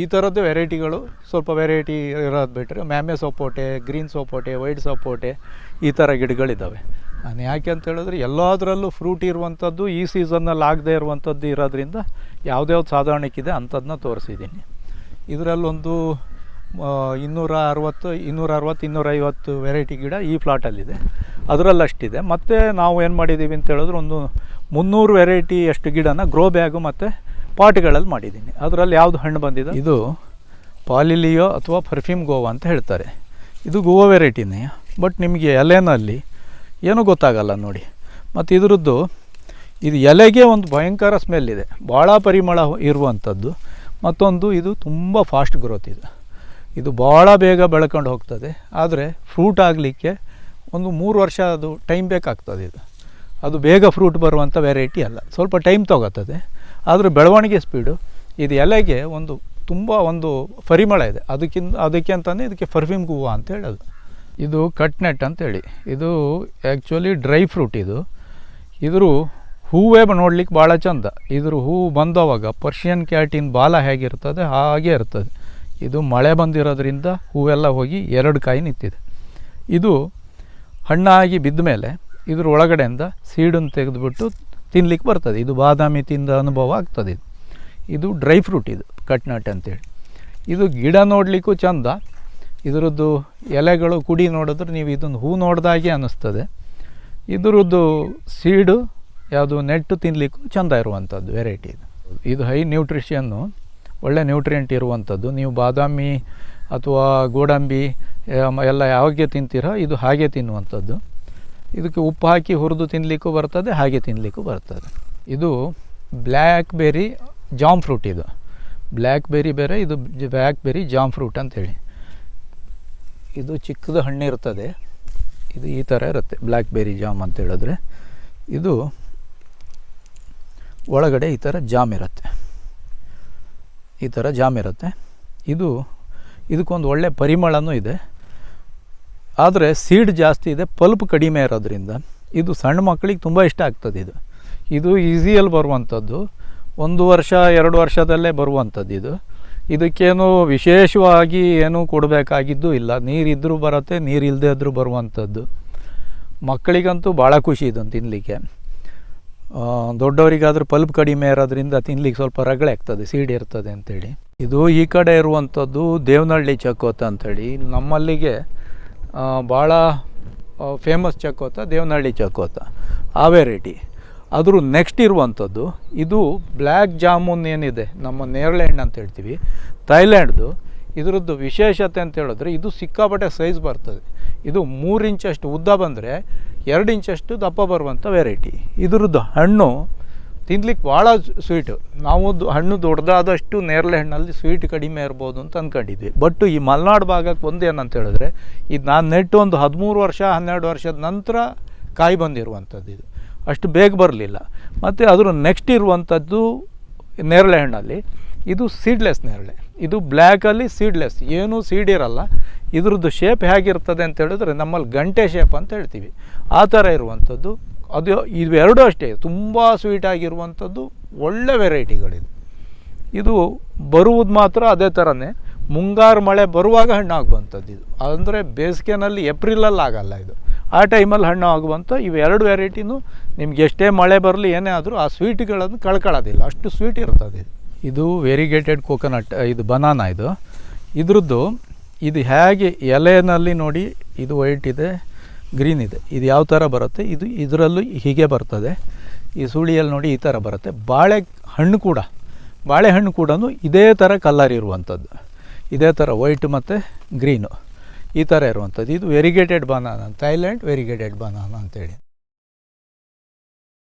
ಈ ಥರದ್ದು ವೆರೈಟಿಗಳು ಸ್ವಲ್ಪ ವೆರೈಟಿ ಇರೋದು ಬಿಟ್ಟರೆ ಮ್ಯಾಮೆ ಸಪೋಟೆ ಗ್ರೀನ್ ಸಪೋಟೆ ವೈಟ್ ಸಪೋಟೆ ಈ ಥರ ಗಿಡಗಳಿದ್ದಾವೆ ನಾನು ಯಾಕೆ ಅಂತ ಹೇಳಿದ್ರೆ ಎಲ್ಲದರಲ್ಲೂ ಫ್ರೂಟ್ ಇರುವಂಥದ್ದು ಈ ಸೀಸನ್ನಲ್ಲಿ ಆಗದೇ ಇರುವಂಥದ್ದು ಇರೋದ್ರಿಂದ ಯಾವುದ್ಯಾವ್ದು ಸಾಧಾರಣಕ್ಕಿದೆ ಅಂಥದ್ದನ್ನ ತೋರಿಸಿದ್ದೀನಿ. ಇದರಲ್ಲೊಂದು ಇನ್ನೂರ ಅರವತ್ತು ಇನ್ನೂರ ಅರವತ್ತು ಇನ್ನೂರೈವತ್ತು ವೆರೈಟಿ ಗಿಡ ಈ ಫ್ಲಾಟಲ್ಲಿದೆ ಅದರಲ್ಲಿ ಅಷ್ಟಿದೆ ಮತ್ತು ನಾವು ಏನು ಮಾಡಿದ್ದೀವಿ ಅಂತ ಹೇಳಿದ್ರೆ ಒಂದು ಮುನ್ನೂರು ವೆರೈಟಿ ಅಷ್ಟು ಗಿಡನ ಗ್ರೋ ಬ್ಯಾಗು ಮತ್ತು ಪಾಟ್ಗಳಲ್ಲಿ ಮಾಡಿದ್ದೀನಿ. ಅದರಲ್ಲಿ ಯಾವುದು ಹಣ್ಣು ಬಂದಿದೆ? ಇದು ಪಾಲಿಲಿಯೋ ಅಥವಾ ಪರ್ಫ್ಯೂಮ್ ಗೋವಾ ಅಂತ ಹೇಳ್ತಾರೆ. ಇದು ಗೋವಾ ವೆರೈಟಿನೇ ಬಟ್ ನಿಮಗೆ ಎಲೆನಲ್ಲಿ ಏನೂ ಗೊತ್ತಾಗಲ್ಲ ನೋಡಿ. ಮತ್ತು ಇದರದ್ದು ಇದು ಎಲೆಗೆ ಒಂದು ಭಯಂಕರ ಸ್ಮೆಲ್ ಇದೆ. ಭಾಳ ಪರಿಮಳ ಇರುವಂಥದ್ದು. ಮತ್ತೊಂದು ಇದು ತುಂಬ ಫಾಸ್ಟ್ ಗ್ರೋತ್ ಇದೆ. ಇದು ಭಾಳ ಬೇಗ ಬೆಳ್ಕೊಂಡು ಹೋಗ್ತದೆ. ಆದರೆ ಫ್ರೂಟ್ ಆಗಲಿಕ್ಕೆ ಒಂದು ಮೂರು ವರ್ಷ ಅದು ಟೈಮ್ ಬೇಕಾಗ್ತದೆ ಇದು. ಅದು ಬೇಗ ಫ್ರೂಟ್ ಬರುವಂಥ ವೆರೈಟಿ ಅಲ್ಲ. ಸ್ವಲ್ಪ ಟೈಮ್ ತೊಗೋತದೆ. ಆದರೆ ಬೆಳವಣಿಗೆ ಸ್ಪೀಡು ಇದು ಎಲೆಗೆ ಒಂದು ತುಂಬ ಒಂದು ಪರಿಮಳ ಇದೆ. ಅದಕ್ಕಿಂತ ಅದಕ್ಕೆ ಅಂತಲೇ ಇದಕ್ಕೆ ಪರ್ಫ್ಯೂಮ್ ಹೂವು ಅಂತ ಹೇಳೋದು. ಇದು ಕಟ್ನೆಟ್ ಅಂತೇಳಿ. ಇದು ಆ್ಯಕ್ಚುಲಿ ಡ್ರೈ ಫ್ರೂಟ್ ಇದು. ಇದ್ರ ಹೂವೇ ನೋಡ್ಲಿಕ್ಕೆ ಭಾಳ ಚಂದ. ಇದ್ರ ಹೂವು ಬಂದವಾಗ ಪರ್ಷಿಯನ್ ಕ್ಯಾಟಿನ್ ಬಾಲ ಹೇಗಿರ್ತದೆ ಹಾಗೆ ಇರ್ತದೆ. ಇದು ಮಳೆ ಬಂದಿರೋದ್ರಿಂದ ಹೂವೆಲ್ಲ ಹೋಗಿ ಎರಡು ಕಾಯಿ ನಿಂತಿದೆ. ಇದು ಹಣ್ಣಾಗಿ ಬಿದ್ದ ಮೇಲೆ ಇದ್ರ ಒಳಗಡೆಯಿಂದ ಸೀಡನ್ನು ತೆಗೆದುಬಿಟ್ಟು ತಿನ್ಲಿಕ್ಕೆ ಬರ್ತದೆ. ಇದು ಬಾದಾಮಿ ತಿಂದ ಅನುಭವ ಆಗ್ತದೆ ಇದು. ಇದು ಡ್ರೈ ಫ್ರೂಟ್ ಇದು, ಕಟ್ನಟ್ ಅಂತೇಳಿ. ಇದು ಗಿಡ ನೋಡಲಿಕ್ಕೂ ಚಂದ. ಇದರದ್ದು ಎಲೆಗಳು ಕುಡಿ ನೋಡಿದ್ರೆ ನೀವು ಇದೊಂದು ಹೂ ನೋಡ್ದಾಗೆ ಅನ್ನಿಸ್ತದೆ. ಇದರದ್ದು ಸೀಡು, ಯಾವುದು ನೆಟ್ಟು ತಿನ್ನಲಿಕ್ಕೂ ಚಂದ ಇರುವಂಥದ್ದು ವೆರೈಟಿ ಇದು. ಇದು ಹೈ ನ್ಯೂಟ್ರಿಷನ್ನು, ಒಳ್ಳೆ ನ್ಯೂಟ್ರಿಯೆಂಟ್ ಇರುವಂಥದ್ದು. ನೀವು ಬಾದಾಮಿ ಅಥವಾ ಗೋಡಂಬಿ ಎಲ್ಲ ಯಾವಾಗೆ ತಿಂತೀರೋ ಇದು ಹಾಗೆ ತಿನ್ನುವಂಥದ್ದು. ಇದಕ್ಕೆ ಉಪ್ಪು ಹಾಕಿ ಹುರಿದು ತಿನ್ನಲಿಕ್ಕೂ ಬರ್ತದೆ, ಹಾಗೆ ತಿನ್ನಲಿಕ್ಕೂ ಬರ್ತದೆ. ಇದು ಬ್ಲ್ಯಾಕ್ ಬೆರಿ ಜಾಮ್ ಫ್ರೂಟ್ ಇದು. ಬ್ಲ್ಯಾಕ್ ಬೆರಿ ಬೇರೆ ಇದು ಬ್ಲ್ಯಾಕ್ ಬೆರಿ ಜಾಮ್ ಫ್ರೂಟ್ ಅಂತೇಳಿ. ಇದು ಚಿಕ್ಕದು ಹಣ್ಣು ಇರ್ತದೆ. ಇದು ಈ ಥರ ಇರುತ್ತೆ. ಬ್ಲ್ಯಾಕ್ ಬೆರಿ ಜಾಮ್ ಅಂತ ಹೇಳಿದ್ರೆ. ಇದು ಒಳಗಡೆ ಈ ಥರ ಜಾಮ್ ಇರುತ್ತೆ. ಈ ಥರ ಜಾಮ್ ಇರುತ್ತೆ. ಇದು ಇದಕ್ಕೊಂದು ಒಳ್ಳೆ ಪರಿಮಳನೂ ಇದೆ. ಆದರೆ ಸೀಡ್ ಜಾಸ್ತಿ ಇದೆ, ಪಲ್ಪ್ ಕಡಿಮೆ ಇರೋದ್ರಿಂದ. ಇದು ಸಣ್ಣ ಮಕ್ಕಳಿಗೆ ತುಂಬ ಇಷ್ಟ ಆಗ್ತದೆ ಇದು. ಇದು ಈಸಿಯಲ್ಲಿ ಬರುವಂಥದ್ದು ಒಂದು ವರ್ಷ, ಎರಡು ವರ್ಷದಲ್ಲೇ ಬರುವಂಥದ್ದು ಇದು. ಇದಕ್ಕೇನು ವಿಶೇಷವಾಗಿ ಏನೂ ಕೊಡಬೇಕಾಗಿದ್ದು ಇಲ್ಲ. ನೀರಿದ್ದರೂ ಬರುತ್ತೆ ನೀರು ಇಲ್ಲದೆ ಇದ್ದರೂ ಬರುವಂಥದ್ದು. ಮಕ್ಕಳಿಗಂತೂ ಭಾಳ ಖುಷಿ ಇದನ್ನು ತಿನ್ನಲಿಕ್ಕೆ ದೊಡ್ಡವರಿಗಾದರೂ ಪಲ್ಪ್ ಕಡಿಮೆ ಇರೋದ್ರಿಂದ ತಿನ್ಲಿಕ್ಕೆ ಸ್ವಲ್ಪ ರಗಳೆ ಆಗ್ತದೆ, ಸೀಡ್ ಇರ್ತದೆ ಅಂತೇಳಿ. ಇದು ಈ ಕಡೆ ಇರುವಂಥದ್ದು ದೇವನಹಳ್ಳಿ ಚಕೋತ ಅಂತೇಳಿ. ನಮ್ಮಲ್ಲಿಗೆ ಭಾಳ ಫೇಮಸ್ ಚಕೋತ ದೇವನಹಳ್ಳಿ ಚಕೋತ ಆ ವೆರೈಟಿ ಅದ್ರ ನೆಕ್ಸ್ಟ್ ಇರುವಂಥದ್ದು, ಇದು ಬ್ಲ್ಯಾಕ್ ಜಾಮೂನ್ ಏನಿದೆ, ನಮ್ಮ ನೇರಳೆ ಹಣ್ಣು ಅಂತ ಹೇಳ್ತೀವಿ ಥೈಲ್ಯಾಂಡ್ದು ಇದರದ್ದು ವಿಶೇಷತೆ ಅಂತ ಹೇಳಿದ್ರೆ ಇದು ಸಿಕ್ಕಾಪಟ್ಟೆ ಸೈಜ್ ಬರ್ತದೆ. ಇದು ಮೂರು ಇಂಚಷ್ಟು ಉದ್ದ ಬಂದರೆ ಎರಡು ಇಂಚಷ್ಟು ದಪ್ಪ ಬರುವಂಥ ವೆರೈಟಿ ಇದ್ರದ್ದು ಹಣ್ಣು, ತಿನ್ಲಿಕ್ಕೆ ಭಾಳ ಸ್ವೀಟು ನಾವು ಹಣ್ಣು ದೊಡ್ಡದಾದಷ್ಟು ನೇರಳೆ ಹಣ್ಣಲ್ಲಿ ಸ್ವೀಟ್ ಕಡಿಮೆ ಇರ್ಬೋದು ಅಂತ ಅಂದ್ಕೊಂಡಿದ್ವಿ ಬಟ್ ಈ ಮಲೆನಾಡು ಭಾಗಕ್ಕೆ ಒಂದು ಏನಂತ ಹೇಳಿದ್ರೆ, ಇದು ನಾನು ನೆಟ್ಟು ಒಂದು ಹದಿಮೂರು ವರ್ಷ, ಹನ್ನೆರಡು ವರ್ಷದ ನಂತರ ಕಾಯಿ ಬಂದಿರುವಂಥದ್ದು ಇದು. ಅಷ್ಟು ಬೇಗ ಬರಲಿಲ್ಲ. ಮತ್ತು ಅದರ ನೆಕ್ಸ್ಟ್ ಇರುವಂಥದ್ದು ನೇರಳೆ ಹಣ್ಣಲ್ಲಿ ಇದು ಸೀಡ್ಲೆಸ್ ನೇರಳೆ. ಇದು ಬ್ಲ್ಯಾಕಲ್ಲಿ ಸೀಡ್ಲೆಸ್ ಏನೂ ಸೀಡ್ ಇರಲ್ಲ. ಇದ್ರದ್ದು ಶೇಪ್ ಹೇಗಿರ್ತದೆ ಅಂತ ಹೇಳಿದ್ರೆ ನಮ್ಮಲ್ಲಿ ಗಂಟೆ ಶೇಪ್ ಅಂತ ಹೇಳ್ತೀವಿ. ಆ ಥರ ಇರುವಂಥದ್ದು ಅದು ಇವೆರಡೂ ಅಷ್ಟೇ, ತುಂಬ ಸ್ವೀಟಾಗಿರುವಂಥದ್ದು ಒಳ್ಳೆ ವೆರೈಟಿಗಳಿದು ಇದು ಬರುವುದು ಮಾತ್ರ ಅದೇ ಥರನೇ. ಮುಂಗಾರು ಮಳೆ ಬರುವಾಗ ಹಣ್ಣಾಗುವಂಥದ್ದು ಇದು. ಅಂದರೆ ಬೇಸಿಗೆನಲ್ಲಿ ಏಪ್ರಿಲಲ್ಲಿ ಆಗಲ್ಲ ಇದು. ಆ ಟೈಮಲ್ಲಿ ಹಣ್ಣು ಆಗುವಂಥ ಇವೆರಡು ವೆರೈಟಿನೂ ನಿಮ್ಗೆ ಎಷ್ಟೇ ಮಳೆ ಬರಲಿ ಏನೇ ಆದರೂ ಆ ಸ್ವೀಟ್ಗಳನ್ನು ಕಳ್ಕೊಳ್ಳೋದಿಲ್ಲ. ಅಷ್ಟು ಸ್ವೀಟ್ ಇರ್ತದೆ ಇದು ವೆರಿಗೇಟೆಡ್ ಕೋಕೋನಟ್ ಇದು ಬನಾನಾ ಇದು. ಇದ್ರದ್ದು ಇದು ಹೇಗೆ ಎಲೆಯಲ್ಲಿ ನೋಡಿ ಇದು ವೈಟ್ ಇದೆ ಗ್ರೀನ್ ಇದೆ. ಇದು ಯಾವ ಥರ ಬರುತ್ತೆ? ಇದು ಇದರಲ್ಲೂ ಹೀಗೆ ಬರ್ತದೆ. ಈ ಸುಳಿಯಲ್ಲಿ ನೋಡಿ ಈ ಥರ ಬರುತ್ತೆ. ಬಾಳೆ ಹಣ್ಣು ಕೂಡ ಬಾಳೆಹಣ್ಣು ಕೂಡ ಇದೇ ಥರ ಕಲ್ಲರ್ ಇರುವಂಥದ್ದು. ಇದೇ ಥರ ವೈಟ್ ಮತ್ತು ಗ್ರೀನು ಈ ಥರ ಇರುವಂಥದ್ದು. ಇದು variegated banana Thailand variegated banana ಅಂತೇಳಿ.